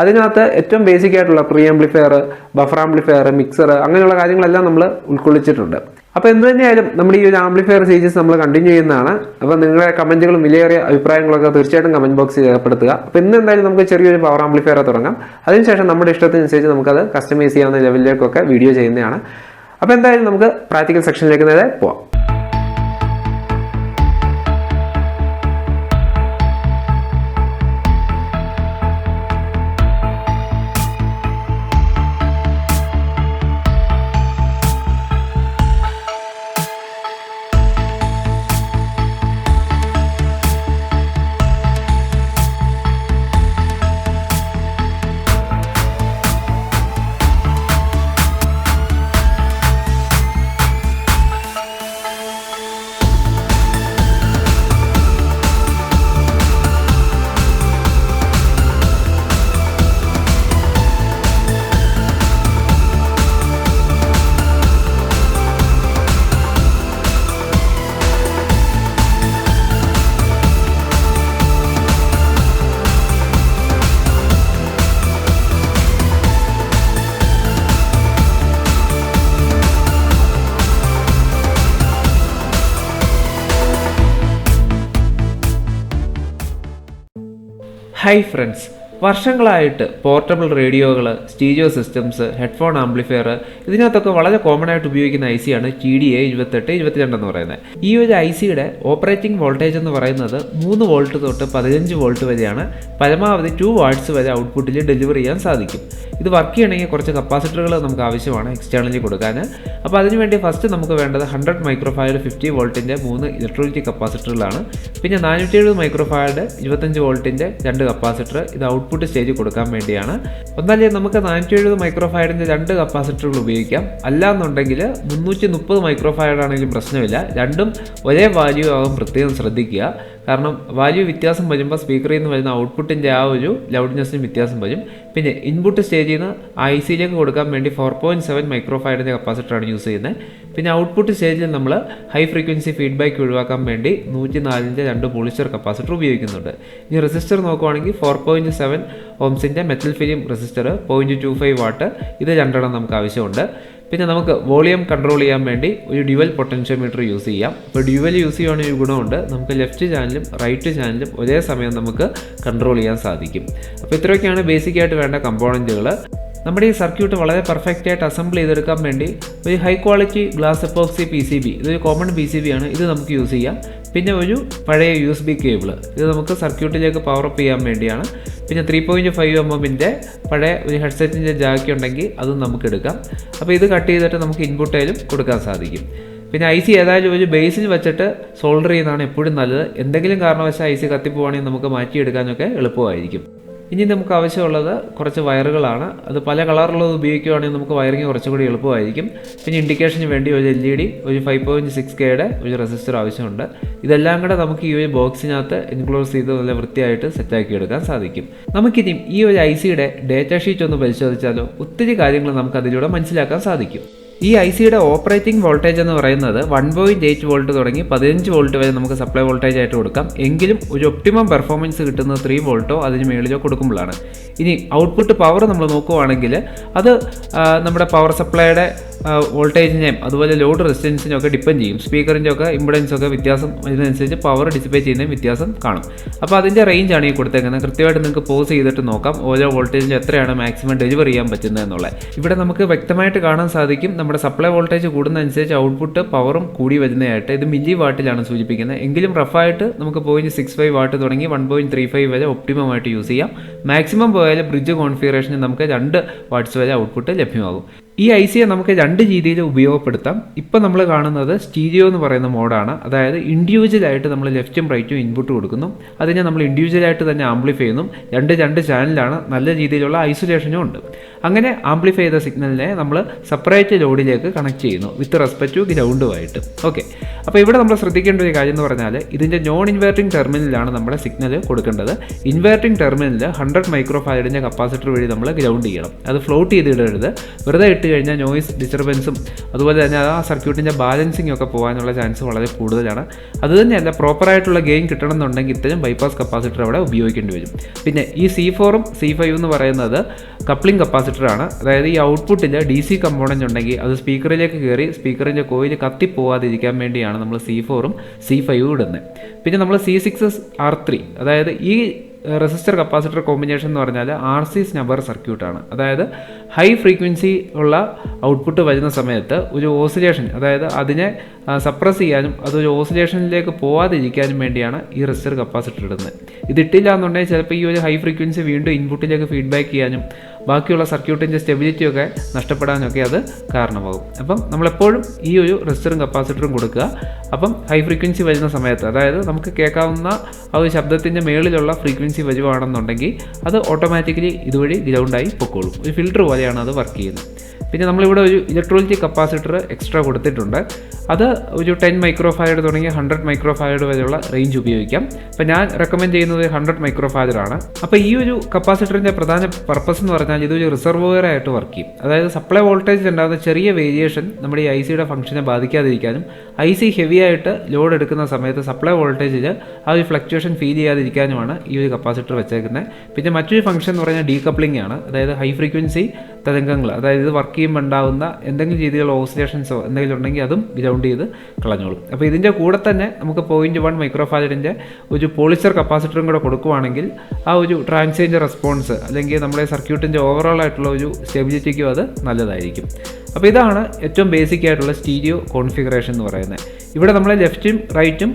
അതിനകത്ത് ഏറ്റവും ബേസിക് ആയിട്ടുള്ള pre amplifier buffer amplifier mixer അങ്ങനെയുള്ള കാര്യങ്ങളെല്ലാം നമ്മൾ ഉൾക്കൊള്ളിച്ചിട്ടുണ്ട്. അപ്പോൾ എന്ത് തന്നെയായാലും നമ്മുടെ ഈ ഒരു ആംപ്ലിഫയർ സീരീസ് നമ്മൾ കണ്ടിന്യൂ ചെയ്യുന്നതാണ്. അപ്പോൾ നിങ്ങളുടെ കമന്റുകളും വിലയേറിയ അഭിപ്രായങ്ങളൊക്കെ തീർച്ചയായിട്ടും കമന്റ് ബോക്സിൽ രേഖപ്പെടുത്തുക അപ്പോൾ ഇന്ന് എന്തായാലും നമുക്ക് ചെറിയൊരു പവർ ആംപ്ലിഫയർ തുടങ്ങാം. അതിനുശേഷം നമ്മുടെ ഇഷ്ടത്തിനനുസരിച്ച് നമുക്കത് കസ്റ്റമൈസ് ചെയ്യാവുന്ന ലെവലിലേക്കൊക്കെ വീഡിയോ ചെയ്യുന്നതാണ്. അപ്പോൾ എന്തായാലും നമുക്ക് പ്രാക്ടിക്കൽ സെക്ഷനിലേക്ക് നേരെ പോവാം. ഹായ് ഫ്രണ്ട്സ് വർഷങ്ങളായിട്ട് പോർട്ടബിൾ റേഡിയോകൾ സ്റ്റീരിയോ സിസ്റ്റംസ് ഹെഡ്ഫോൺ ആംപ്ലിഫയർ ഇതിനകത്തൊക്കെ വളരെ കോമൺ ആയിട്ട് ഉപയോഗിക്കുന്ന ഐ സിയാണ് ടി ഡി എ ഇരുപത്തെട്ട് ഇരുപത്തിരണ്ട് എന്ന് പറയുന്നത്. ഈ ഒരു ഐ സിയുടെ ഓപ്പറേറ്റിംഗ് വോൾട്ടേജ് എന്ന് പറയുന്നത് മൂന്ന് വോൾട്ട് തൊട്ട് പതിനഞ്ച് വോൾട്ട് വരെയാണ്. പരമാവധി ടു വാട്ട്സ് വരെ ഔട്ട്പുട്ടിൽ ഡെലിവറി ചെയ്യാൻ സാധിക്കും. ഇത് വർക്ക് ചെയ്യണമെങ്കിൽ കുറച്ച് കപ്പാസിറ്ററുകൾ നമുക്ക് ആവശ്യമാണ് എക്സ്റ്റേണലി കൊടുക്കാൻ. അപ്പോൾ അതിനുവേണ്ടി ഫസ്റ്റ് നമുക്ക് വേണ്ടത് ഹൺഡ്രഡ് മൈക്രോഫയർ ഫിഫ്റ്റി വോൾട്ടിന്റെ മൂന്ന് ഇലക്ട്രോണിക് കപ്പാസിറ്ററുകളാണ് പിന്നെ നാനൂറ്റി എഴുപത് മൈക്രോഫയറുടെ ഇരുപത്തഞ്ച് വോൾട്ടിന്റെ രണ്ട് കപ്പാസിറ്റർ ഇത് ഔട്ട്പുട്ട് സ്റ്റേജ് കൊടുക്കാൻ വേണ്ടിയാണ്. ഒന്നല്ലേ നമുക്ക് നാനൂറ്റി എഴുപത് മൈക്രോഫയറിന്റെ രണ്ട് കപ്പാസിറ്ററുകൾ ഉപയോഗിക്കാം. അല്ലാന്നുണ്ടെങ്കിൽ മുന്നൂറ്റി മുപ്പത് മൈക്രോഫയർഡ് ആണെങ്കിലും പ്രശ്നമില്ല. രണ്ടും ഒരേ വാല്യൂ ആകും പ്രത്യേകം ശ്രദ്ധിക്കുക. കാരണം വാല്യൂ വ്യത്യാസം വരുമ്പോൾ സ്പീക്കറിൽ നിന്ന് വരുന്ന ഔട്ട്പുട്ടിന്റെ ആ ഒരു ലൗഡ്നെസ്സിന് വ്യത്യാസം വരും. പിന്നെ ഇൻപുട്ട് സ്റ്റേജിൽ നിന്ന് ഐ സിയിലേക്ക് കൊടുക്കാൻ വേണ്ടി ഫോർ പോയിന്റ് സെവൻ മൈക്രോഫൈഡിന്റെ കപ്പാസിറ്ററാണ് യൂസ് ചെയ്യുന്നത്. പിന്നെ ഔട്ട്പുട്ട് സ്റ്റേജിൽ നമ്മൾ ഹൈ ഫ്രീക്വൻസി ഫീഡ്ബാക്ക് ഒഴിവാക്കാൻ വേണ്ടി നൂറ്റി നാലിന്റെ രണ്ട് പോളിസ്റ്റർ കപ്പാസിറ്റർ ഉപയോഗിക്കുന്നുണ്ട്. ഇനി റെസിസ്റ്റർ നോക്കുവാണെങ്കിൽ four point seven ഓംസിന്റെ metal film resistor point two five watt ഇത് രണ്ടെണ്ണം നമുക്ക് ആവശ്യമുണ്ട്. പിന്നെ നമുക്ക് വോളിയം കൺട്രോൾ ചെയ്യാൻ വേണ്ടി ഒരു ഡ്യുവൽ പൊട്ടൻഷ്യോമീറ്റർ യൂസ് ചെയ്യാം. ഇപ്പോൾ ഡ്യുവൽ യൂസ് ചെയ്യുവാണെങ്കിൽ ഒരു ഗുണമുണ്ട്. നമുക്ക് ലെഫ്റ്റ് ചാനലും റൈറ്റ് ചാനലും ഒരേ സമയം നമുക്ക് കൺട്രോൾ ചെയ്യാൻ സാധിക്കും. അപ്പോൾ ഇത്രയൊക്കെയാണ് ബേസിക് ആയിട്ട് വേണ്ട കമ്പോണന്റുകൾ നമ്മുടെ ഈ സർക്യൂട്ട് വളരെ പെർഫെക്റ്റ് ആയിട്ട് അസംബിൾ ചെയ്തെടുക്കാൻ വേണ്ടി ഒരു high quality glass epoxy P C B ഇതൊരു കോമൺ പി സി ബി ആണ്. ഇത് നമുക്ക് യൂസ് ചെയ്യാം. പിന്നെ ഒരു പഴയ യു എസ് ബി കേബിൾ ഇത് നമുക്ക് സർക്യൂട്ടിലേക്ക് പവർ അപ്പ് ചെയ്യാൻ വേണ്ടിയാണ്. പിന്നെ ത്രീ പോയിന്റ് ഫൈവ് എം എമ്മിന്റെ പഴയ ഒരു ഹെഡ്സെറ്റിന്റെ ജാക്കി ഉണ്ടെങ്കിൽ അതും നമുക്ക് എടുക്കാം. അപ്പോൾ ഇത് കട്ട് ചെയ്തിട്ട് നമുക്ക് ഇൻപുട്ടേലും കൊടുക്കാൻ സാധിക്കും. പിന്നെ ഐ സി ഏതായാലും ഒരു ബേസിൽ വെച്ചിട്ട് സോൾഡർ ചെയ്യുന്നതാണ് എപ്പോഴും നല്ലത്. എന്തെങ്കിലും കാരണവശാൽ ഐ സി കത്തിപ്പോവാണെങ്കിൽ നമുക്ക് മാറ്റിയെടുക്കാനൊക്കെ എളുപ്പമായിരിക്കും. ഇനി നമുക്ക് ആവശ്യമുള്ളത് കുറച്ച് വയറുകളാണ്. അത് പല കളറുള്ളത് ഉപയോഗിക്കുകയാണെങ്കിൽ നമുക്ക് വയറിങ് കുറച്ചുകൂടി എളുപ്പമായിരിക്കും. പിന്നെ ഇൻഡിക്കേഷന് വേണ്ടി ഒരു എൽ ഇ ഡി ഒരു ഫൈവ് പോയിന്റ് സിക്സ് കെയുടെ ഒരു റെസിസ്റ്റർ ആവശ്യമുണ്ട്. ഇതെല്ലാം കൂടെ നമുക്ക് ഈ ഒരു ബോക്സിനകത്ത് ഇൻക്ലോസ് ചെയ്ത് നല്ല വൃത്തിയായിട്ട് സെറ്റാക്കി എടുക്കാൻ സാധിക്കും. നമുക്കിനി ഈ ഒരു ഐ സിയുടെ ഡേറ്റ ഷീറ്റ് ഒന്ന് പരിശോധിച്ചാലോ? ഒത്തിരി കാര്യങ്ങൾ നമുക്ക് അതിലൂടെ മനസ്സിലാക്കാൻ സാധിക്കും. ഈ ഐ സിയുടെ ഓപ്പറേറ്റിംഗ് വോൾട്ടേജ് എന്ന് പറയുന്നത് വൺ പോയിന്റ് എയ്റ്റ് വോൾട്ട് തുടങ്ങി പതിനഞ്ച് വോൾട്ട് വരെ നമുക്ക് സപ്ലൈ വോൾട്ടേജ് ആയിട്ട് കൊടുക്കാം. എങ്കിലും ഒരു ഒപ്റ്റിമം പെർഫോമൻസ് കിട്ടുന്നത് ത്രീ വോൾട്ടോ അതിന് മേളിലോ കൊടുക്കുമ്പോഴാണ്. ഇനി ഔട്ട്പുട്ട് പവർ നമ്മൾ നോക്കുവാണെങ്കിൽ അത് നമ്മുടെ പവർ സപ്ലൈയുടെ വോൾട്ടേജിനെയും അതുപോലെ ലോഡ് റെസിസ്റ്റൻസിനെയും ഒക്കെ ഡിപ്പെൻഡ് ചെയ്യും. സ്പീക്കറിന്റെ ഒക്കെ ഇമ്പിഡൻസ് ഒക്കെ വ്യത്യാസം ഇതിനനുസരിച്ച് പവർ ഡിസിപ്പേറ്റ് ചെയ്യുന്നതിന് വ്യത്യാസം കാണും. അപ്പോൾ അതിന്റെ റേഞ്ചാണ് ഈ കൊടുത്തേക്കുന്നത്. കൃത്യമായിട്ട് നിങ്ങൾക്ക് പോസ് ചെയ്തിട്ട് നോക്കാം. ഓരോ വോൾട്ടേജിൽ എത്രയാണ് മാക്സിമം ഡെലിവർ ചെയ്യാൻ പറ്റുന്നത് എന്നുള്ളത്. ഇവിടെ നമുക്ക് വ്യക്തമായിട്ട് കാണാൻ സാധിക്കും. നമ്മുടെ സപ്ലൈ വോൾട്ടേജ് കൂടുന്നതനുസരിച്ച് ഔട്ട്പുട്ട് പവറും കൂടി വരുന്നതായിട്ട് ഇത് മില്ലി വാട്ടിലാണ് സൂചിപ്പിക്കുന്നത്. എങ്കിലും റഫായിട്ട് നമുക്ക് പോയിന്റ് സിക്സ് ഫൈവ് വാട്ട് തുടങ്ങി വൺ പോയിന്റ് ത്രീ ഫൈവ് വരെ ഒപ്റ്റിമം ആയിട്ട് യൂസ് ചെയ്യാം. മാക്സിമം പോയാൽ ബ്രിഡ്ജ് കോൺഫിഗറേഷന് നമുക്ക് രണ്ട് വാട്ട്സ് വരെ ഔട്ട്പുട്ട് ലഭ്യമാകും. ഈ ഐ സിയെ നമുക്ക് രണ്ട് രീതിയിൽ ഉപയോഗപ്പെടുത്താം. ഇപ്പം നമ്മൾ കാണുന്നത് സ്റ്റീരിയോ എന്ന് പറയുന്ന മോഡാണ്. അതായത് ഇൻഡിവിജ്വൽ ആയിട്ട് നമ്മൾ ലെഫ്റ്റും റൈറ്റും ഇൻപുട്ട് കൊടുക്കുന്നു. അതിനെ നമ്മൾ ഇൻഡിവിജ്വൽ ആയിട്ട് തന്നെ ആംപ്ലിഫൈ ചെയ്യുന്നു. രണ്ട് രണ്ട് ചാനലാണ് നല്ല രീതിയിലുള്ള ഐസൊലേഷനും ഉണ്ട്. അങ്ങനെ ആംപ്ലിഫൈ ചെയ്ത സിഗ്നലിനെ നമ്മൾ സെപ്പറേറ്റ് ലോഡിലേക്ക് കണക്ട് ചെയ്യുന്നു. വിത്ത് റെസ്പെക്ട് ടു ഗ്രൗണ്ടുമായിട്ട് ഓക്കെ അപ്പോൾ ഇവിടെ നമ്മൾ ശ്രദ്ധിക്കേണ്ട ഒരു കാര്യം എന്ന് പറഞ്ഞാൽ ഇതിന്റെ നോൺ ഇൻവേർട്ടിംഗ് ടെർമിനലാണ് നമ്മുടെ സിഗ്നൽ കൊടുക്കേണ്ടത്. ഇൻവേർട്ടിംഗ് ടെർമിനലിൽ ഹൺഡ്രഡ് മൈക്രോ ഫാരഡിന്റെ കപ്പാസിറ്റർ വഴി നമ്മൾ ഗ്രൗണ്ട് ചെയ്യണം. അത് ഫ്ലോട്ട് ചെയ്ത് ഇടരുത്. വെറുതെ ഇട്ട് കഴിഞ്ഞാൽ നോയിസ് ഡിസ്റ്റർബൻസും അതുപോലെ തന്നെ ആ സർക്യൂട്ടിന്റെ ബാലൻസിങ് ഒക്കെ പോകാനുള്ള ചാൻസ് വളരെ കൂടുതലാണ്. അതുതന്നെയല്ല പ്രോപ്പറായിട്ടുള്ള ഗെയിൻ കിട്ടണമെന്നുണ്ടെങ്കിൽ ഇത്തരം ബൈപ്പാസ് കപ്പാസിറ്റർ അവിടെ ഉപയോഗിക്കേണ്ടി വരും. പിന്നെ ഈ സി ഫോറും സി ഫൈവ് എന്ന് പറയുന്നത് കപ്ലിംഗ് കപ്പാസിറ്റർ ആണ്. അതായത് ഈ ഔട്ട്പുട്ടിന്റെ ഡി സി കമ്പോണന്റ് ഉണ്ടെങ്കിൽ അത് സ്പീക്കറിലേക്ക് കയറി സ്പീക്കറിന്റെ കോയിൽ കത്തിപ്പോവാതിരിക്കാൻ വേണ്ടിയാണ് നമ്മൾ സി ഫോറും സി ഫൈവും ഇടുന്നത്. പിന്നെ നമ്മൾ സി സിക്സ് ആർ ത്രീ അതായത് ഈ റെസിസ്റ്റർ കപ്പാസിറ്റർ കോമ്പിനേഷൻ എന്ന് പറഞ്ഞാൽ ആർ സി സ്നബർ സർക്യൂട്ടാണ്. അതായത് ഹൈ ഫ്രീക്വൻസി ഉള്ള ഔട്ട്പുട്ട് വരുന്ന സമയത്ത് ഒരു ഓസിലേഷൻ അതായത് അതിനെ സപ്രസ് ചെയ്യാനും അതൊരു ഓസിലേഷനിലേക്ക് പോവാതിരിക്കാനും വേണ്ടിയാണ് ഈ റെസിസ്റ്റർ കപ്പാസിറ്റർ ഇടുന്നത്. ഇത് ഇട്ടില്ല എന്നുണ്ടെങ്കിൽ ചിലപ്പോൾ ഈ ഒരു ഹൈ ഫ്രീക്വൻസി വീണ്ടും ഇൻപുട്ടിലേക്ക് ഫീഡ്ബാക്ക് ചെയ്യാനും ബാക്കിയുള്ള സർക്യൂട്ടിന്റെ സ്റ്റെബിലിറ്റി ഒക്കെ നഷ്ടപ്പെടാനൊക്കെ അത് കാരണമാകും. അപ്പം നമ്മളെപ്പോഴും ഈ ഒരു റെസിസ്റ്ററും കപ്പാസിറ്ററും കൊടുക്കുക. അപ്പം ഹൈ ഫ്രീക്വൻസി വരുന്ന സമയത്ത് അതായത് നമുക്ക് കേൾക്കാവുന്ന ആ ഒരു ശബ്ദത്തിന്റെ മേളിലുള്ള ഫ്രീക്വൻസി വരുവാണെന്നുണ്ടെങ്കിൽ അത് ഓട്ടോമാറ്റിക്കലി ഇതുവഴി ഗ്രൗണ്ടായി പൊക്കോളും. ഒരു ഫിൽറ്റർ പോലെയാണ് അത് വർക്ക് ചെയ്യുന്നത്. പിന്നെ നമ്മളിവിടെ ഒരു ഇലക്ട്രോളിറ്റി കപ്പാസിറ്റർ എക്സ്ട്രാ കൊടുത്തിട്ടുണ്ട്. അത് ഒരു ടെൻ മൈക്രോഫായഡ് തുടങ്ങി ഹൺഡ്രഡ് മൈക്രോഫായഡ് വരെയുള്ള റേഞ്ച് ഉപയോഗിക്കാം. അപ്പോൾ ഞാൻ റെക്കമെൻഡ് ചെയ്യുന്നത് ഹൺഡ്രഡ് മൈക്രോഫായഡാണ് അപ്പോൾ ഈ ഒരു കപ്പാസിറ്ററിന്റെ പ്രധാന പർപ്പസ് എന്ന് പറഞ്ഞാൽ ഇതൊരു റിസർവോയർ ആയിട്ട് വർക്ക് ചെയ്യും. അതായത് സപ്ലൈ വോൾട്ടേജ് ഉണ്ടാകുന്ന ചെറിയ വേരിയേഷൻ നമ്മുടെ ഈ ഐ സിയുടെ ഫംഗ്ഷനെ ബാധിക്കാതിരിക്കാനും ഐ സി ഹെവി ആയിട്ട് ലോഡ് എടുക്കുന്ന സമയത്ത് സപ്ലൈ വോൾട്ടേജിൽ ആ ഒരു ഫ്ലക്ച്വേഷൻ ഫീൽ ചെയ്യാതിരിക്കാനുമാണ് ഈ ഒരു കപ്പാസിറ്റർ വെച്ചേക്കുന്നത്. പിന്നെ മറ്റൊരു ഫംഗ്ഷൻ എന്ന് പറഞ്ഞാൽ ഡീകപ്ലിംഗ് ആണ്. അതായത് ഹൈ ഫ്രീക്വൻസി തരംഗങ്ങൾ അതായത് ഇത് വർക്ക് ചെയ്യുമ്പോൾ ഉണ്ടാകുന്ന എന്തെങ്കിലും രീതിയിലുള്ള ഓസിലേഷൻസോ എന്തെങ്കിലും ഉണ്ടെങ്കിൽ അതും ഗ്രൗണ്ട് ചെയ്ത് കളഞ്ഞോളും. അപ്പോൾ ഇതിന്റെ കൂടെ തന്നെ നമുക്ക് പോയിന്റ് വൺ മൈക്രോഫാരഡിന്റെ ഒരു പോളിസർ കപ്പാസിറ്ററും കൂടെ കൊടുക്കുവാണെങ്കിൽ ആ ഒരു ട്രാൻസിയന്റ് റെസ്പോൺസ് അല്ലെങ്കിൽ നമ്മുടെ സർക്യൂട്ടിന്റെ ഓവറോൾ ആയിട്ടുള്ള ഒരു സ്റ്റെബിലിറ്റിക്കും അത് നല്ലതായിരിക്കും. അപ്പോൾ ഇതാണ് ഏറ്റവും ബേസിക് ആയിട്ടുള്ള സ്റ്റീരിയോ കോൺഫിഗറേഷൻ എന്ന് പറയുന്നത്. ഇവിടെ നമ്മൾ ലെഫ്റ്റും റൈറ്റും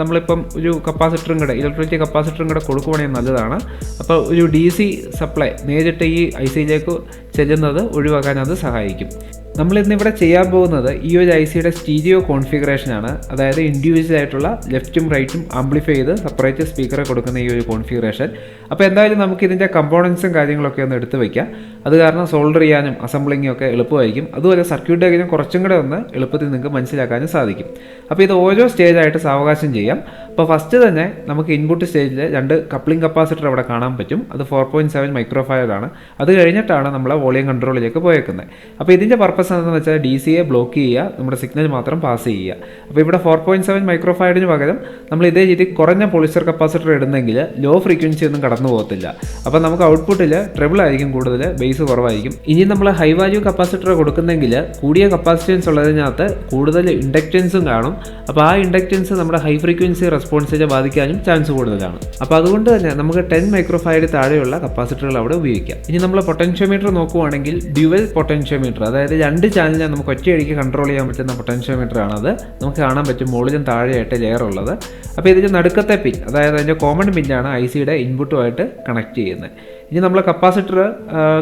നമ്മളിപ്പം ഒരു കപ്പാസിറ്ററും കൂടെ ഇലക്ട്രിസിറ്റി കപ്പാസിറ്ററും കൂടെ കൊടുക്കുവാണെങ്കിൽ നല്ലതാണ്. അപ്പോൾ ഒരു ഡി സി സപ്ലൈ നേരിട്ട് ഈ ഐ സിയിലേക്ക് ചെല്ലുന്നത് ഒഴിവാക്കാൻ അത് സഹായിക്കും. നമ്മൾ ഇന്നിവിടെ ചെയ്യാൻ പോകുന്നത് ഈ ഒരു ഐ സിയുടെ സ്റ്റീരിയോ കോൺഫിഗറേഷൻ ആണ്. അതായത് ഇൻഡിവിജ്വൽ ആയിട്ടുള്ള ലെഫ്റ്റും റൈറ്റും ആംപ്ലിഫൈ ചെയ്ത് സെപ്പറേറ്റ് സ്പീക്കറെ കൊടുക്കുന്ന ഈ ഒരു കോൺഫിഗറേഷൻ. അപ്പോൾ എന്തായാലും നമുക്ക് ഇതിന്റെ കമ്പോണൻസും കാര്യങ്ങളൊക്കെ ഒന്ന് എടുത്തു വയ്ക്കാം അത് കാരണം സോൾഡർ ചെയ്യാനും അസംബ്ലിങ്ങും ഒക്കെ എളുപ്പമായിരിക്കും. അതുപോലെ സർക്യൂട്ട് ഡയഗ്രം കുറച്ചും കൂടെ ഒന്ന് എളുപ്പത്തിൽ നിങ്ങൾക്ക് മനസ്സിലാക്കാനും സാധിക്കും. അപ്പോൾ ഇത് ഓരോ സ്റ്റേജായിട്ട് സാവകാശം ചെയ്യാം. അപ്പോൾ ഫസ്റ്റ് തന്നെ നമുക്ക് ഇൻപുട്ട് സ്റ്റേജിൽ രണ്ട് കപ്ലിംഗ് കപ്പാസിറ്റർ അവിടെ കാണാൻ പറ്റും. അത് ഫോർ പോയിന്റ് സെവൻ മൈക്രോഫയറാണ് അത് കഴിഞ്ഞിട്ടാണ് നമ്മൾ വോളിയം കൺട്രോളിലേക്ക് പോയേക്കുന്നത്. അപ്പോൾ ഇതിന്റെ പർപ്പസ് എന്താണെന്ന് വെച്ചാൽ ഡി സിയെ ബ്ലോക്ക് ചെയ്യുക നമ്മുടെ സിഗ്നൽ മാത്രം പാസ് ചെയ്യുക. അപ്പോൾ ഇവിടെ ഫോർ പോയിന്റ് സെവൻ മൈക്രോഫയറിന് പകരം നമ്മൾ ഇതേ രീതി കുറഞ്ഞ പോളിസ്റ്റർ കപ്പാസിറ്റർ ഇടുന്നെങ്കിൽ ലോ ഫ്രീക്വൻസി ഒന്നും കടന്നു പോകത്തില്ല. അപ്പോൾ നമുക്ക് ഔട്ട്പുട്ടിൽ ട്രിബിൾ ആയിരിക്കും കൂടുതൽ ബേസ് കുറവായിരിക്കും. ഇനി നമ്മൾ ഹൈ വാല്യൂ കപ്പാസിറ്റർ കൊടുക്കുന്നെങ്കിൽ കൂടിയ കപ്പാസിറ്റൻസ് ഉള്ളതിനകത്ത് കൂടുതൽ ഇൻഡക്റ്റൻസും കാണും. അപ്പോൾ ആ ഇൻഡക്റ്റൻസ് നമ്മുടെ ഹൈ ഫ്രീക്വൻസി റെസ്പോൺസിനെ ബാധിക്കാനും ചാൻസ് കൂടുതലാണ്. അപ്പോൾ അതുകൊണ്ട് തന്നെ നമുക്ക് ടെൻ മൈക്രോഫൈഡ് താഴെയുള്ള കപ്പാസിറ്ററുകൾ അവിടെ ഉപയോഗിക്കാം. ഇനി നമ്മൾ പൊട്ടൻഷ്യോമീറ്റർ നോക്കുവാണെങ്കിൽ ഡ്യുവൽ പൊട്ടൻഷ്യോമീറ്റർ അതായത് രണ്ട് ചാനലിനെ നമുക്ക് ഒറ്റയടിക്ക് കൺട്രോൾ ചെയ്യാൻ പറ്റുന്ന പൊട്ടൻഷ്യോമീറ്റർ ആണത്. നമുക്ക് കാണാൻ പറ്റും മുകളിലും താഴെയായിട്ട് ലെയർ ഉള്ളത്. അപ്പോൾ ഇതിന്റെ നടുക്കത്തെ പിൻ അതായത് അതിന്റെ കോമൺ പിന്നാണ് ഐ സിയുടെ ഇൻപുട്ടുമായിട്ട് കണക്ട് ചെയ്യുന്നത്. ഇനി നമ്മൾ കപ്പാസിറ്റർ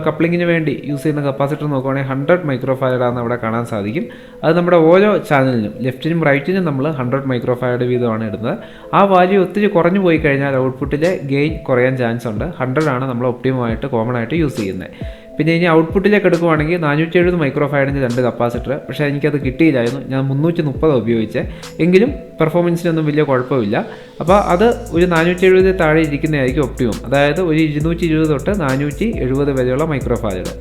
കപ്ലിങ്ങിന് വേണ്ടി യൂസ് ചെയ്യുന്ന കപ്പാസിറ്റർ നോക്കുവാണെങ്കിൽ ഹൺഡ്രഡ് മൈക്രോഫയർഡാണെന്ന് അവിടെ കാണാൻ സാധിക്കും. അത് നമ്മുടെ ഓരോ ചാനലിനും ലെഫ്റ്റിനും റൈറ്റിനും നമ്മൾ ഹൺഡ്രഡ് മൈക്രോഫയർഡ് വീതമാണ് ഇടുന്നത്. ആ വാല്യൂ ഒത്തിരി കുറഞ്ഞു പോയി കഴിഞ്ഞാൽ ഔട്ട്പുട്ടിലെ ഗെയിൻ കുറയാൻ ചാൻസ് ഉണ്ട്. ഹൺഡ്രഡ് ആണ് നമ്മൾ ഒപ്റ്റിമമായിട്ട് കോമൺ ആയിട്ട് യൂസ് ചെയ്യുന്നത്. പിന്നെ ഇനി ഔട്ട്പുട്ടിലേക്ക് എടുക്കുവാണെങ്കിൽ നാനൂറ്റി എഴുപത് മൈക്രോഫൈഡിന്റെ രണ്ട് കപ്പാസിറ്റർ പക്ഷേ എനിക്കത് കിട്ടിയില്ലായിരുന്നു. ഞാൻ മുന്നൂറ്റി മുപ്പത് ഉപയോഗിച്ചത് എങ്കിലും പെർഫോമൻസിനൊന്നും വലിയ കുഴപ്പമില്ല. അപ്പോൾ അത് ഒരു നാനൂറ്റി എഴുപത് താഴെ ഇരിക്കുന്നതായിരിക്കും ഒപ്റ്റിമം അതായത് ഒരു ഇരുന്നൂറ്റി ഇരുപത് തൊട്ട് നാനൂറ്റി എഴുപത് വരെയുള്ള മൈക്രോഫാലഡ്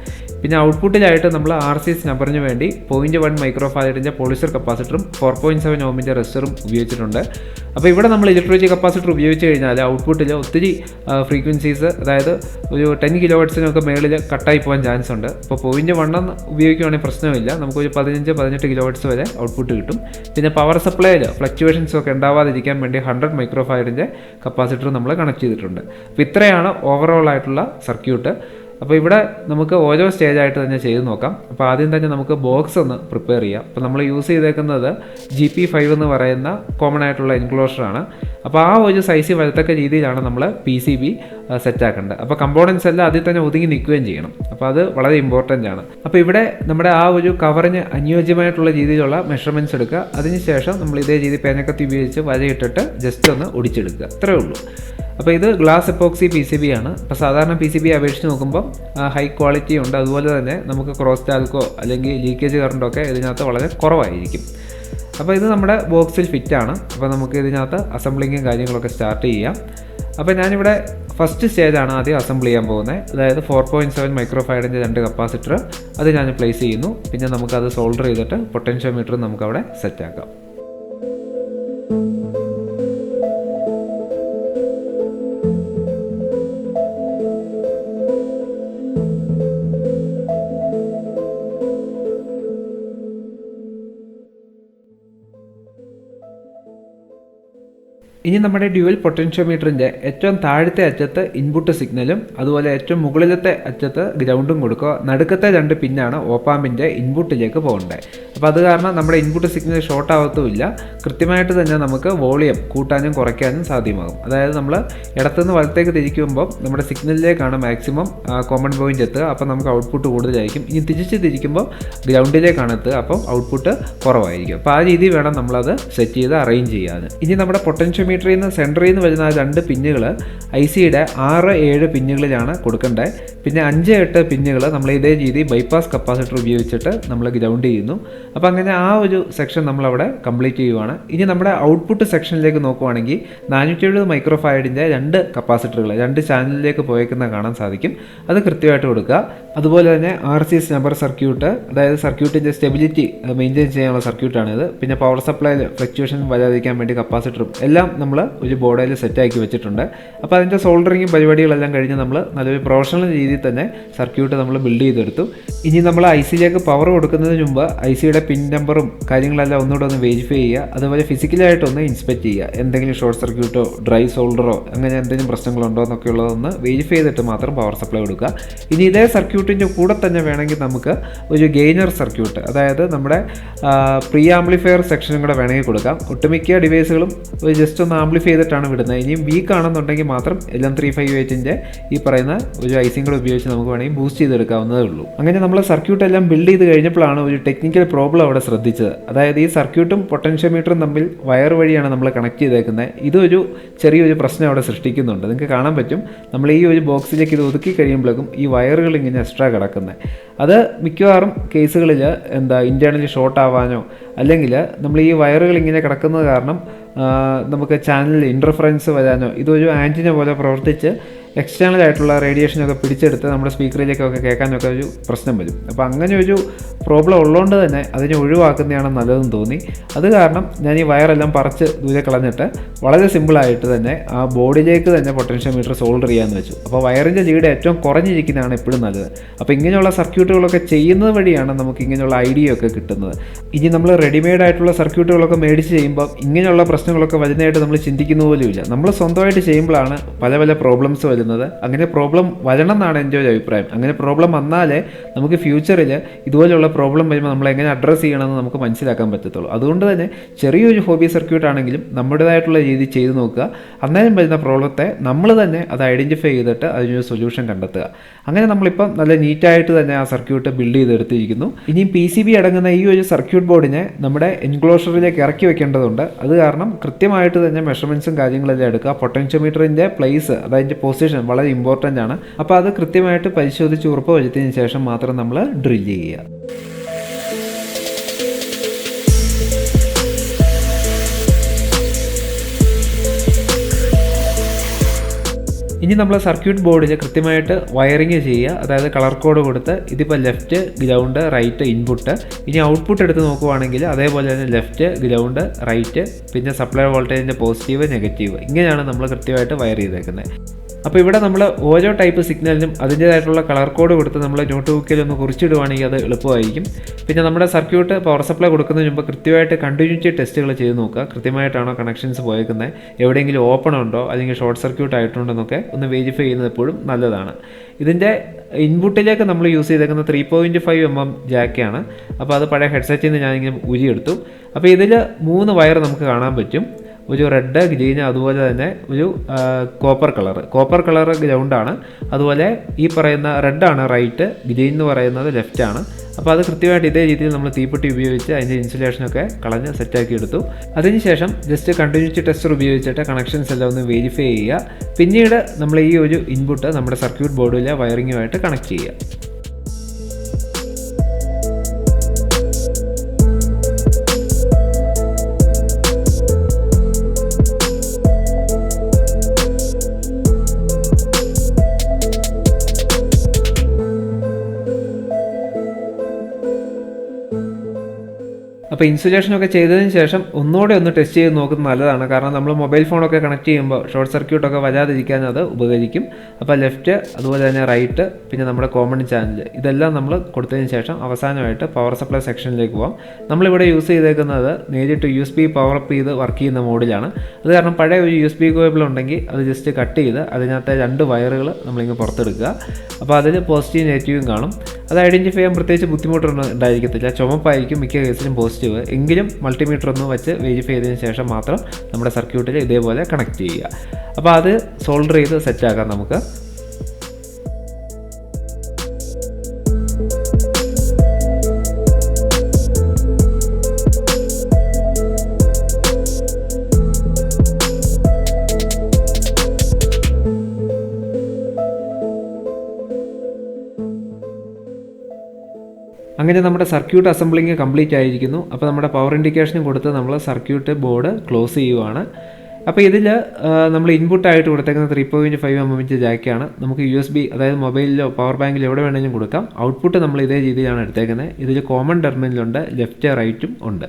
പിന്നെ ഔട്ട്പുട്ടിലായിട്ട് നമ്മൾ ആർ സി എസ് നമ്പറിന് വേണ്ടി പോയിന്റ് വൺ മൈക്രോഫാലഡിന്റെ പോളിസർ കപ്പാസിറ്ററും ഫോർ പോയിന്റ് സെവൻ ഓമിന്റെ റെസ്റ്ററും ഉപയോഗിച്ചിട്ടുണ്ട്. അപ്പോൾ ഇവിടെ നമ്മൾ ഇലക്ട്രോണിക് കപ്പാസിറ്റർ ഉപയോഗിച്ച് കഴിഞ്ഞാൽ ഔട്ട്പുട്ടിൽ ഒത്തിരി ഫ്രീക്വൻസീസ് അതായത് ഒരു ടെൻ കിലോ ഹെർട്സിനൊക്കെ മേളിൽ കട്ടായി പോകാൻ ചാൻസ് ഉണ്ട് അപ്പോൾ പോയിന്റ് എന്ന് ഉപയോഗിക്കുകയാണെങ്കിൽ പ്രശ്നമില്ല. നമുക്കൊരു പതിനഞ്ച് പതിനെട്ട് കിലോ ഹെർട്സ് വരെ ഔട്ട്പുട്ട് കിട്ടും. പിന്നെ പവർ സപ്ലൈയിൽ ഫ്ലക്ച്വേഷൻസ് ഒക്കെ ഉണ്ടാവാതിരിക്കാൻ വേണ്ടി ഹൺഡ്രഡ് മൈക്രോഫൈഡിന്റെ കപ്പാസിറ്റർ നമ്മൾ കണക്ട് ചെയ്തിട്ടുണ്ട്. അപ്പോൾ ഇത്രയാണ് ഓവറോൾ ആയിട്ടുള്ള സർക്യൂട്ട് അപ്പോൾ ഇവിടെ നമുക്ക് ഓരോ സ്റ്റേജായിട്ട് തന്നെ ചെയ്ത് നോക്കാം. അപ്പോൾ ആദ്യം തന്നെ നമുക്ക് ബോക്സ് ഒന്ന് പ്രിപ്പയർ ചെയ്യാം. അപ്പോൾ നമ്മൾ യൂസ് ചെയ്തേക്കുന്നത് ജി പി ഫൈവ് എന്ന് പറയുന്ന കോമൺ ആയിട്ടുള്ള എൻക്ലോഷറാണ് അപ്പോൾ ആ ഒരു സൈസിൽ വരത്തക്ക രീതിയിലാണ് നമ്മൾ പി സി ബി സെറ്റ് ആക്കേണ്ടത്. അപ്പോൾ കമ്പോണൻസ് എല്ലാം അതിൽ തന്നെ ഒതുങ്ങി നിൽക്കുകയും ചെയ്യണം. അപ്പോൾ അത് വളരെ ഇമ്പോർട്ടന്റ് ആണ്. അപ്പോൾ ഇവിടെ നമ്മുടെ ആ ഒരു കവറിന് അനുയോജ്യമായിട്ടുള്ള രീതിയിലുള്ള മെഷർമെന്റ്സ് എടുക്കുക. അതിനുശേഷം നമ്മൾ ഇതേ രീതി പേനക്കത്തി ഉപയോഗിച്ച് വരയിട്ടിട്ട് ജസ്റ്റ് ഒന്ന് ഒടിച്ചെടുക്കുക. അത്രേ ഉള്ളൂ. അപ്പോൾ ഇത് glass epoxy P C B ആണ്. അപ്പോൾ സാധാരണ പി സി ബി അപേക്ഷിച്ച് നോക്കുമ്പോൾ ഹൈ ക്വാളിറ്റി ഉണ്ട്. അതുപോലെ തന്നെ നമുക്ക് ക്രോസ് ടാൽക്കോ അല്ലെങ്കിൽ ലീക്കേജ് കറണ്ടോ ഒക്കെ ഇതിനകത്ത് വളരെ കുറവായിരിക്കും. അപ്പോൾ ഇത് നമ്മുടെ ബോക്സിൽ ഫിറ്റാണ് അപ്പോൾ നമുക്ക് ഇതിനകത്ത് അസംബ്ലിങ്ങും കാര്യങ്ങളൊക്കെ സ്റ്റാർട്ട് ചെയ്യാം. അപ്പോൾ ഞാനിവിടെ ഫസ്റ്റ് സ്റ്റേജാണ് ആദ്യം അസംബിൾ ചെയ്യാൻ പോകുന്നത്. അതായത് ഫോർ പോയിന്റ് സെവൻ മൈക്രോഫൈഡിന്റെ രണ്ട് കപ്പാസിറ്റർ അത് ഞാൻ പ്ലേസ് ചെയ്യുന്നു. പിന്നെ നമുക്കത് സോൾഡർ ചെയ്തിട്ട് പൊട്ടൻഷ്യോമീറ്റർ നമുക്കവിടെ സെറ്റാക്കാം. ഇനി നമ്മുടെ ഡ്യുവൽ പൊട്ടൻഷ്യോമീറ്ററിന്റെ ഏറ്റവും താഴത്തെ അറ്റത്ത് ഇൻപുട്ട് സിഗ്നലും അതുപോലെ ഏറ്റവും മുകളിലത്തെ അറ്റത്ത് ഗ്രൗണ്ടും കൊടുക്കുക. നടുക്കത്തെ രണ്ട് പിന്നാണ് ഓപ്പാമ്പിന്റെ ഇൻപുട്ടിലേക്ക് പോകേണ്ടത്. അപ്പോൾ അത് കാരണം നമ്മുടെ ഇൻപുട്ട് സിഗ്നൽ ഷോർട്ട് ആവത്തുമില്ല. കൃത്യമായിട്ട് തന്നെ നമുക്ക് വോളിയം കൂട്ടാനും കുറയ്ക്കാനും സാധ്യമാകും. അതായത് നമ്മൾ ഇടത്തുനിന്ന് വലത്തേക്ക് തിരിക്കുമ്പോൾ നമ്മുടെ സിഗ്നലിലേക്കാണ് മാക്സിമം കോമൺ പോയിന്റ് എത്തുക. അപ്പോൾ നമുക്ക് ഔട്ട്പുട്ട് കൂടുതലായിരിക്കും. ഇനി തിരിച്ച് തിരിക്കുമ്പോൾ ഗ്രൗണ്ടിലേക്കാണ് എത്തുക. അപ്പം ഔട്ട്പുട്ട് കുറവായിരിക്കും. അപ്പോൾ ആ രീതി വേണം നമ്മളത് സെറ്റ് ചെയ്ത് അറേഞ്ച് ചെയ്യാൻ. ഇനി നമ്മുടെ പൊട്ടൻഷ്യോമീറ്ററിൽ നിന്ന് സെന്ററിൽ നിന്ന് വരുന്ന രണ്ട് പിന്നുകൾ ഐ സിയുടെ ആറ് ഏഴ് പിന്നുകളിലാണ് കൊടുക്കേണ്ടത്. പിന്നെ അഞ്ച് എട്ട് പിന്നുകൾ നമ്മൾ ഇതേ രീതി ബൈപ്പാസ് കപ്പാസിറ്റർ ഉപയോഗിച്ചിട്ട് നമ്മൾ ഗ്രൗണ്ട് ചെയ്യുന്നു. അപ്പോൾ അങ്ങനെ ആ ഒരു സെക്ഷൻ നമ്മളവിടെ കംപ്ലീറ്റ് ചെയ്യുവാണ്. ഇനി നമ്മുടെ ഔട്ട്പുട്ട് സെക്ഷനിലേക്ക് നോക്കുവാണെങ്കിൽ നാനൂറ്റി എഴുപത് മൈക്രോഫൈഡിന്റെ രണ്ട് കപ്പാസിറ്ററുകൾ രണ്ട് ചാനലിലേക്ക് പോയേക്കുന്ന കാണാൻ സാധിക്കും. അത് കൃത്യമായിട്ട് കൊടുക്കുക. അതുപോലെ തന്നെ R C S number circuit അതായത് സർക്യൂട്ടിന്റെ സ്റ്റെബിലിറ്റി മെയിന്റെയിൻ ചെയ്യാനുള്ള സർക്യൂട്ടാണിത് പിന്നെ പവർ സപ്ലൈയിൽ ഫ്ലക്ച്വേഷൻ വരാതിരിക്കാൻ വേണ്ടി കപ്പാസിറ്ററും എല്ലാം നമ്മൾ ഒരു ബോർഡിൽ സെറ്റാക്കി വെച്ചിട്ടുണ്ട്. അപ്പോൾ അതിന്റെ സോൾഡറിങ്ങും പരിപാടികളെല്ലാം കഴിഞ്ഞ് നമ്മൾ നല്ലൊരു പ്രൊഫഷണൽ രീതിയിൽ തന്നെ സർക്യൂട്ട് നമ്മൾ ബിൽഡ് ചെയ്തെടുത്തു. ഇനി നമ്മൾ ഐ സിയിലേക്ക് പവർ കൊടുക്കുന്നതിന് മുമ്പ് ഐ സിയുടെ പിൻ നമ്പറും കാര്യങ്ങളെല്ലാം ഒന്നുകൂടെ ഒന്ന് വെരിഫൈ ചെയ്യുക. അതുപോലെ ഫിസിക്കലായിട്ടൊന്ന് ഇൻസ്പെക്ട് ചെയ്യുക. എന്തെങ്കിലും ഷോർട്ട് സർക്യൂട്ടോ ഡ്രൈ സോൾഡറോ അങ്ങനെ എന്തെങ്കിലും പ്രശ്നങ്ങളുണ്ടോ എന്നൊക്കെ ഉള്ളതൊന്ന് വെരിഫൈ ചെയ്തിട്ട് മാത്രം പവർ സപ്ലൈ കൊടുക്കുക. ഇനി ഇതേ സർക്യൂട്ടിന്റെ കൂടെ തന്നെ വേണമെങ്കിൽ നമുക്ക് ഒരു ഗെയിനർ സർക്യൂട്ട് അതായത് നമ്മുടെ പ്രീ ആംപ്ലിഫയർ സെക്ഷനും കൂടെ വേണമെങ്കിൽ കൊടുക്കാം. ഒട്ടുമിക്ക ഡിവൈസുകളും ജസ്റ്റ് ഒന്ന് ആംപ്ലിഫൈ ചെയ്തിട്ടാണ് വിടുന്നത്. ഇനിയും വീക്ക് ആണെന്നുണ്ടെങ്കിൽ മാത്രം എൽ എം ത്രീ ഫൈവ് എയ്റ്റിന്റെ ഈ പറയുന്ന ഒരു ഐസിങ് കൂടെ ഉപയോഗിച്ച് നമുക്ക് വേണമെങ്കിൽ ബൂസ്റ്റ് ചെയ്തെടുക്കാവുന്നതേ ഉള്ളൂ. അങ്ങനെ നമ്മൾ സർക്യൂട്ട് എല്ലാം ബിൽഡ് ചെയ്ത് കഴിഞ്ഞപ്പോഴാണ് ഒരു ടെക്നിക്കൽ പ്രോബ്ലം അവിടെ ശ്രദ്ധിച്ചത്. അതായത് ഈ സർക്യൂട്ടും പൊട്ടൻഷ്യോമീറ്ററും തമ്മിൽ വയർ വഴിയാണ് നമ്മൾ കണക്ട് ചെയ്തേക്കുന്നത്. ഇതൊരു ചെറിയൊരു പ്രശ്നം അവിടെ സൃഷ്ടിക്കുന്നുണ്ട്. നിങ്ങൾക്ക് കാണാൻ പറ്റും. നമ്മൾ ഈ ഒരു ബോക്സിലേക്ക് ഇത് ഒതുക്കി കഴിയുമ്പോഴേക്കും ഈ വയറുകൾ ഇങ്ങനെ എക്സ്ട്രാ കിടക്കുന്നത് അത് മിക്കവാറും കേസുകളിൽ എന്താ ഇന്റേർണലി ഷോർട്ട് ആവാനോ അല്ലെങ്കിൽ നമ്മൾ ഈ വയറുകൾ ഇങ്ങനെ കിടക്കുന്നത് കാരണം നമുക്ക് ചാനലിൽ ഇന്റർഫറൻസ് വരാനോ ഇതൊരു ആന്റിന പോലെ പ്രവർത്തിച്ച് എക്സ്റ്റേണൽ ആയിട്ടുള്ള റേഡിയേഷനൊക്കെ പിടിച്ചെടുത്ത് നമ്മുടെ സ്പീക്കറിലേക്കൊക്കെ കേൾക്കാനൊക്കെ ഒരു പ്രശ്നം വരും. അപ്പോൾ അങ്ങനെ ഒരു പ്രോബ്ലം ഉള്ളതുകൊണ്ട് തന്നെ അതിനെ ഒഴിവാക്കുന്നതാണ് നല്ലതെന്ന് തോന്നി. അത് കാരണം ഞാൻ ഈ വയറെല്ലാം പറിച്ച് ദൂരെ കളഞ്ഞിട്ട് വളരെ സിമ്പിളായിട്ട് തന്നെ ആ ബോഡിയിലേക്ക് തന്നെ പൊട്ടൻഷ്യൽ മീറ്റർ സോൾഡർ ചെയ്യാമെന്ന് വെച്ചു അപ്പോൾ വയറിന്റെ ലീഡ് ഏറ്റവും കുറഞ്ഞിരിക്കുന്നതാണ് എപ്പോഴും നല്ലത്. അപ്പോൾ ഇങ്ങനെയുള്ള സർക്യൂട്ടുകളൊക്കെ ചെയ്യുന്നത് വഴിയാണ് നമുക്ക് ഇങ്ങനെയുള്ള ഐഡിയ ഒക്കെ കിട്ടുന്നത്. ഇനി നമ്മൾ റെഡിമെയ്ഡ് ആയിട്ടുള്ള സർക്യൂട്ടുകളൊക്കെ മേടിച്ച് ചെയ്യുമ്പോൾ ഇങ്ങനെയുള്ള പ്രശ്നങ്ങളൊക്കെ വരുന്നതായിട്ട് നമ്മൾ ചിന്തിക്കുന്ന പോലും ഇല്ല നമ്മൾ സ്വന്തമായിട്ട് ചെയ്യുമ്പോഴാണ് പല പല പ്രോബ്ലംസ് വരുന്നത്. അങ്ങനെ പ്രോബ്ലം വരണം എന്നാണ് എന്റെ ഒരു അഭിപ്രായം. അങ്ങനെ പ്രോബ്ലം വന്നാലേ നമുക്ക് ഫ്യൂച്ചറിൽ ഇതുപോലെയുള്ള പ്രോബ്ലം വരുമ്പോൾ നമ്മൾ എങ്ങനെ അഡ്രസ്സ് ചെയ്യണമെന്ന് നമുക്ക് മനസ്സിലാക്കാൻ പറ്റത്തുള്ളൂ. അതുകൊണ്ട് തന്നെ ചെറിയൊരു ഹോബി സർക്യൂട്ട് ആണെങ്കിലും നമ്മുടേതായിട്ടുള്ള രീതി ചെയ്തു നോക്കുക. അന്നേരം വരുന്ന പ്രോബ്ലത്തെ നമ്മൾ തന്നെ അത് ഐഡന്റിഫൈ ചെയ്തിട്ട് അതിനൊരു സൊല്യൂഷൻ കണ്ടെത്തുക. അങ്ങനെ നമ്മളിപ്പം നല്ല നീറ്റായിട്ട് തന്നെ ആ സർക്യൂട്ട് ബിൽഡ് ചെയ്തെടുത്തിരിക്കുന്നു. ഇനിയും പി സി ബി അടങ്ങുന്ന ഈ ഒരു സർക്യൂട്ട് ബോർഡിനെ നമ്മുടെ എൻക്ലോഷറിലേക്ക് ഇറക്കി വെക്കേണ്ടതുണ്ട്. അത് കാരണം കൃത്യമായിട്ട് തന്നെ മെഷർമെന്റ്സും കാര്യങ്ങളെല്ലാം എടുക്കുക. പൊട്ടൻഷ്യോമീറ്ററിന്റെ പ്ലേസ് അതായത് പൊസിഷൻ വളരെ ഇമ്പോർട്ടന്റ് ആണ്. അപ്പോൾ അത് കൃത്യമായിട്ട് പരിശോധിച്ച് ഉറപ്പ് വരുത്തിയതിന് ശേഷം മാത്രം നമ്മൾ ഡ്രിൽ ചെയ്യുക. ഇനി നമ്മൾ സർക്യൂട്ട് ബോർഡിൽ കൃത്യമായിട്ട് വയറിങ് ചെയ്യുക. അതായത് കളർ കോഡ് കൊടുത്ത് ഇതിപ്പോൾ ലെഫ്റ്റ് ഗ്രൗണ്ട് റൈറ്റ് ഇൻപുട്ട് ഇനി ഔട്ട്പുട്ട് എടുത്ത് നോക്കുവാണെങ്കിൽ അതേപോലെ തന്നെ ലെഫ്റ്റ് ഗ്രൗണ്ട് റൈറ്റ് പിന്നെ സപ്ലൈ വോൾട്ടേജിന്റെ പോസിറ്റീവ് നെഗറ്റീവ് ഇങ്ങനെയാണ് നമ്മൾ കൃത്യമായിട്ട് വയർ ചെയ്തേക്കുന്നത് അപ്പോൾ ഇവിടെ നമ്മൾ ഓരോ ടൈപ്പ് സിഗ്നലിനും അതിന്റേതായിട്ടുള്ള കളർ കോഡ് കൊടുത്ത് നമ്മൾ നോട്ട് ബുക്കിൽ ഒന്ന് കുറിച്ചിടുവാണെങ്കിൽ അത് എളുപ്പമായിരിക്കും. പിന്നെ നമ്മുടെ സർക്യൂട്ട് പവർ സപ്ലൈ കൊടുക്കുന്നതിന് മുമ്പ് കൃത്യമായിട്ട് കണ്ടിന്യൂറ്റി ടെസ്റ്റുകൾ ചെയ്ത് നോക്കുക. കൃത്യമായിട്ടാണോ കണക്ഷൻസ് പോയേക്കുന്നത് എവിടെയെങ്കിലും ഓപ്പൺ ഉണ്ടോ? അല്ലെങ്കിൽ ഷോർട്ട് സർക്യൂട്ട് ആയിട്ടുണ്ടോ എന്നൊക്കെ ഒന്ന് വെരിഫൈ ചെയ്യുന്നത് എപ്പോഴും നല്ലതാണ്. ഇതിന്റെ ഇൻപുട്ടിലേക്ക് നമ്മൾ യൂസ് ചെയ്തേക്കുന്ന three point five M M ജാക്കാണ് അപ്പോൾ അത് പഴയ ഹെഡ്സെറ്റിൽ നിന്ന് ഞാനിങ്ങനെ ഉരിയെടുത്തു അപ്പോൾ ഇതിൽ മൂന്ന് വയർ നമുക്ക് കാണാൻ പറ്റും. ഒരു റെഡ് ഗ്രീൻ അതുപോലെ തന്നെ ഒരു കോപ്പർ കളർ കോപ്പർ കളർ ഗ്രൗണ്ടാണ് അതുപോലെ ഈ പറയുന്ന റെഡാണ് റൈറ്റ് ഗ്രീൻ എന്ന് പറയുന്നത് ലെഫ്റ്റ് ആണ്. അപ്പോൾ അത് കൃത്യമായിട്ട് ഇതേ രീതിയിൽ നമ്മൾ തീപ്പെട്ടി ഉപയോഗിച്ച് അതിന്റെ ഇൻസുലേഷനൊക്കെ കളഞ്ഞ് സെറ്റാക്കി എടുത്തു. അതിനുശേഷം ജസ്റ്റ് കണ്ടിന്യൂറ്റി ടെസ്റ്റർ ഉപയോഗിച്ചിട്ട് കണക്ഷൻസ് എല്ലാം ഒന്ന് വെരിഫൈ ചെയ്യുക. പിന്നീട് നമ്മൾ ഈ ഒരു ഇൻപുട്ട് നമ്മുടെ സർക്യൂട്ട് ബോർഡിലെ വയറിങ്ങുമായിട്ട് കണക്ട് ചെയ്യുക. അപ്പോൾ ഇൻസുലേഷനൊക്കെ ചെയ്തതിന് ശേഷം ഒന്നുകൂടെ ഒന്ന് ടെസ്റ്റ് ചെയ്ത് നോക്കുന്നത് നല്ലതാണ്. കാരണം നമ്മൾ മൊബൈൽ ഫോണൊക്കെ കണക്ട് ചെയ്യുമ്പോൾ ഷോർട്ട് സർക്യൂട്ടൊക്കെ വരാതിരിക്കാൻ അത് ഉപകരിക്കും. അപ്പോൾ ലെഫ്റ്റ് അതുപോലെ തന്നെ റൈറ്റ് പിന്നെ നമ്മുടെ കോമൺ ചാനൽ ഇതെല്ലാം നമ്മൾ കൊടുത്തതിന് ശേഷം അവസാനമായിട്ട് പവർ സപ്ലൈ സെക്ഷനിലേക്ക് പോകാം നമ്മളിവിടെ യൂസ് ചെയ്തേക്കുന്നത് നേരിട്ട് U S B power up ചെയ്ത് വർക്ക് ചെയ്യുന്ന മോഡിലാണ് അത് കാരണം പഴയ ഒരു യു എസ് ബി കേബിൾ ഉണ്ടെങ്കിൽ അത് ജസ്റ്റ് കട്ട് ചെയ്ത് അതിനകത്തെ രണ്ട് വയറുകൾ നമ്മളിങ്ങ് പുറത്തെടുക്കുക. അപ്പോൾ അതിൽ പോസിറ്റീവ് നെഗറ്റീവും കാണും. അത് ഐഡന്റിഫൈ ചെയ്യാൻ പ്രത്യേകിച്ച് ബുദ്ധിമുട്ടൊന്നും ഉണ്ടായിരിക്കത്തില്ല. ചുമപ്പായിരിക്കും മിക്ക കേസിലും പോസിറ്റീവ് എങ്കിലും മൾട്ടിമീറ്റർ ഒന്ന് വെച്ച് വെരിഫൈ ചെയ്തതിന് ശേഷം മാത്രം നമ്മുടെ സർക്യൂട്ടിൽ ഇതേപോലെ കണക്ട് ചെയ്യുക. അപ്പോൾ അത് സോൾഡർ ചെയ്ത് സെറ്റാക്കാം നമുക്ക്. അങ്ങനെ നമ്മുടെ സർക്യൂട്ട് അസംബ്ലിങ് കംപ്ലീറ്റ് ആയിരിക്കുന്നു. അപ്പോൾ നമ്മുടെ പവർ ഇൻഡിക്കേഷനും കൊടുത്ത് നമ്മൾ സർക്യൂട്ട് ബോർഡ് ക്ലോസ് ചെയ്യുവാണ്. അപ്പോൾ ഇതിൽ നമ്മൾ ഇൻപുട്ടായിട്ട് കൊടുത്തേക്കുന്ന ത്രീ പോയിന്റ് ഫൈവ് എം എമ്മിന്റെ ജാക്കാണ് നമുക്ക് യു എസ് ബി അതായത് മൊബൈലിലോ പവർ ബാങ്കിലോ എവിടെ വേണമെങ്കിലും കൊടുക്കാം. ഔട്ട്പുട്ട് നമ്മൾ ഇതേ രീതിയിലാണ് എടുത്തേക്കുന്നത്. ഇതിൽ കോമൺ ടെർമിനലുണ്ട് ലെഫ്റ്റ് റൈറ്റും ഉണ്ട്.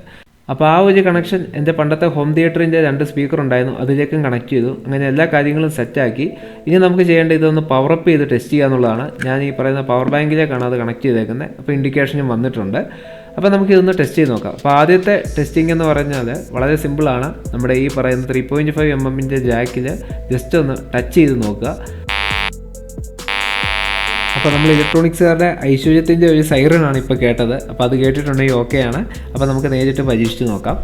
അപ്പോൾ ആ ഒരു കണക്ഷൻ എന്റെ പണ്ടത്തെ ഹോം തിയേറ്ററിന്റെ രണ്ട് സ്പീക്കർ ഉണ്ടായിരുന്നു. അതിലേക്കും കണക്ട് ചെയ്തു. അങ്ങനെ എല്ലാ കാര്യങ്ങളും സെറ്റാക്കി ഇനി നമുക്ക് ചെയ്യേണ്ട ഇതൊന്ന് പവർ അപ്പ് ചെയ്ത് ടെസ്റ്റ് ചെയ്യുക എന്നുള്ളതാണ്. ഞാൻ ഈ പറയുന്ന പവർ ബാങ്കിലേക്കാണ് അത് കണക്ട് ചെയ്തേക്കുന്നത്. അപ്പോൾ ഇൻഡിക്കേഷനും വന്നിട്ടുണ്ട്. അപ്പോൾ നമുക്ക് ഇതൊന്ന് ടെസ്റ്റ് ചെയ്ത് നോക്കാം. അപ്പോൾ ആദ്യത്തെ ടെസ്റ്റിംഗ് എന്ന് പറഞ്ഞാൽ വളരെ സിമ്പിളാണ് നമ്മുടെ ഈ പറയുന്ന ത്രീ പോയിന്റ് ഫൈവ് എം എമ്മിന്റെ ജാക്കിൽ ജസ്റ്റ് ഒന്ന് ടച്ച് ചെയ്ത് നോക്കുക. അപ്പോൾ നമ്മൾ ഇലക്ട്രോണിക്സുകാരുടെ ഐശ്വര്യത്തിന്റെ ഒരു സൈറനാണ് ഇപ്പോൾ കേട്ടത്. അപ്പോൾ അത് കേട്ടിട്ടുണ്ടെങ്കിൽ ഓക്കെയാണ് അപ്പോൾ നമുക്ക് നേരിട്ട് പരീക്ഷിച്ച് നോക്കാം.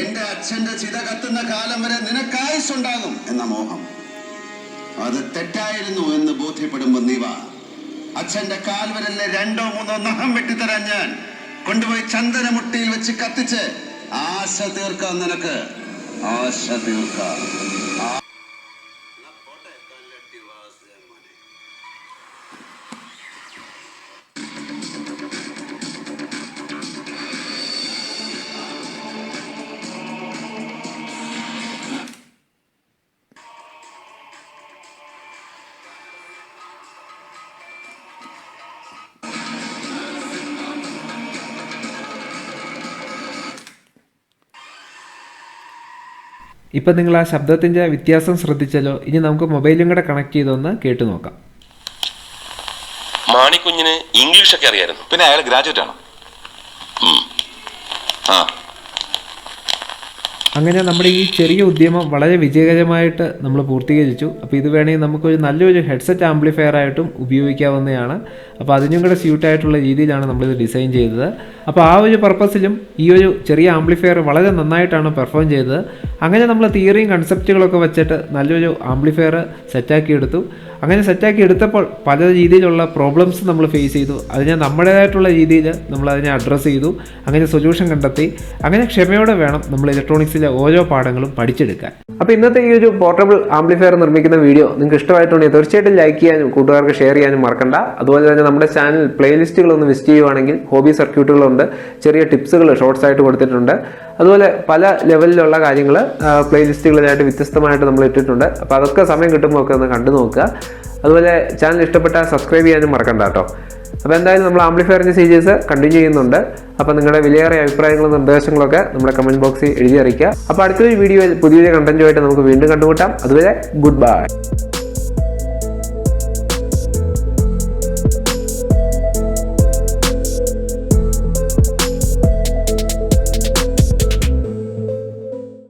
എന്റെ അച്ഛന്റെ ചിത കത്തുന്ന കാലം വരെ നിനക്കായുസുണ്ടാകും എന്ന മോഹം. അത് തെറ്റായിരുന്നു എന്ന് ബോധ്യപ്പെടുമ്പോ നീ വാ. അച്ഛന്റെ കാൽവരലിലെ രണ്ടോ മൂന്നോ നഖം വെട്ടിത്തരാൻ ഞാൻ കൊണ്ടുപോയി ചന്ദനമുട്ടിയിൽ വെച്ച് കത്തിച്ച് ആശ തീർക്കാം നിനക്ക്. ആശ തീർക്കാം. ഇപ്പം നിങ്ങൾ ആ ശബ്ദത്തിന്റെ വ്യത്യാസം ശ്രദ്ധിച്ചല്ലോ. ഇനി നമുക്ക് മൊബൈലും കൂടെ കണക്ട് ചെയ്തൊന്ന് കേട്ടു നോക്കാം. മാണിക്കുഞ്ഞിന് ഇംഗ്ലീഷൊക്കെ അറിയായിരുന്നു. പിന്നെ അയാൾ ഗ്രാജുവേറ്റ് ആണ്? ആ. അങ്ങനെ നമ്മുടെ ഈ ചെറിയ ഉദ്യമം വളരെ വിജയകരമായിട്ട് നമ്മൾ പൂർത്തീകരിച്ചു. അപ്പോൾ ഇത് വേണമെങ്കിൽ നമുക്കൊരു നല്ലൊരു ഹെഡ്സെറ്റ് ആംപ്ലിഫയർ ആയിട്ടും ഉപയോഗിക്കാവുന്നതാണ്. അപ്പോൾ അതിനും കൂടെ സ്യൂട്ടായിട്ടുള്ള രീതിയിലാണ് നമ്മളിത് ഡിസൈൻ ചെയ്തത്. അപ്പോൾ ആ ഒരു പർപ്പസിലും ഈ ഒരു ചെറിയ ആംപ്ലിഫയർ വളരെ നന്നായിട്ടാണ് പെർഫോം ചെയ്തത്. അങ്ങനെ നമ്മൾ തിയറിയും കൺസെപ്റ്റുകളൊക്കെ വെച്ചിട്ട് നല്ലൊരു ആംപ്ലിഫയർ സെറ്റാക്കി എടുത്തു. അങ്ങനെ സെറ്റാക്കി എടുത്തപ്പോൾ പല രീതിയിലുള്ള പ്രോബ്ലംസ് നമ്മൾ ഫേസ് ചെയ്തു. അതിനെ നമ്മുടേതായിട്ടുള്ള രീതിയിൽ നമ്മൾ അതിനെ അഡ്രസ്സ് ചെയ്തു. അങ്ങനെ സൊല്യൂഷൻ കണ്ടെത്തി. അങ്ങനെ ക്ഷമയോടെ വേണം നമ്മൾ ഇലക്ട്രോണിക്സിലെ ഓരോ പാഠങ്ങളും പഠിച്ചെടുക്കാൻ. അപ്പോൾ ഇന്നത്തെ ഈ ഒരു പോർട്ടബിൾ ആംപ്ലിഫയർ നിർമ്മിക്കുന്ന വീഡിയോ നിങ്ങൾക്ക് ഇഷ്ടമായിട്ടുണ്ടെങ്കിൽ തീർച്ചയായിട്ടും ലൈക്ക് ചെയ്യാനും കൂട്ടുകാർക്ക് ഷെയർ ചെയ്യാനും മറക്കണ്ട. അതുപോലെ തന്നെ നമ്മുടെ ചാനൽ പ്ലേലിസ്റ്റുകൾ ഒന്ന് വിസിറ്റ് ചെയ്യുവാണെങ്കിൽ ഹോബി സർക്യൂട്ടുകളുണ്ട് ചെറിയ ടിപ്സുകൾ ഷോർട്സ് ആയിട്ട് കൊടുത്തിട്ടുണ്ട്. അതുപോലെ പല ലെവലിലുള്ള കാര്യങ്ങൾ പ്ലേലിസ്റ്റുകളിലായിട്ട് വ്യത്യസ്തമായിട്ട് നമ്മൾ ഇട്ടിട്ടുണ്ട്. അപ്പോൾ അതൊക്കെ സമയം കിട്ടുമ്പോൾ ഒക്കെ ഒന്ന് കണ്ടു നോക്കുക. അതുപോലെ ചാനൽ ഇഷ്ടപ്പെട്ടാൽ സബ്സ്ക്രൈബ് ചെയ്യാനും മറക്കണ്ട കേട്ടോ. അപ്പോൾ എന്തായാലും നമ്മൾ ആംപ്ലിഫയറിന്റെ സീരീസ് കണ്ടിന്യൂ ചെയ്യുന്നുണ്ട്. അപ്പോൾ നിങ്ങളുടെ വിലയേറിയ അഭിപ്രായങ്ങളും നിർദ്ദേശങ്ങളൊക്കെ നമ്മുടെ കമന്റ് ബോക്സിൽ എഴുതി അറിയിക്കുക. അപ്പോൾ അടുത്തൊരു വീഡിയോയിൽ പുതിയൊരു കണ്ടന്റുമായിട്ട് നമുക്ക് വീണ്ടും കണ്ടുമുട്ടാം. അതുവരെ ഗുഡ് ബൈ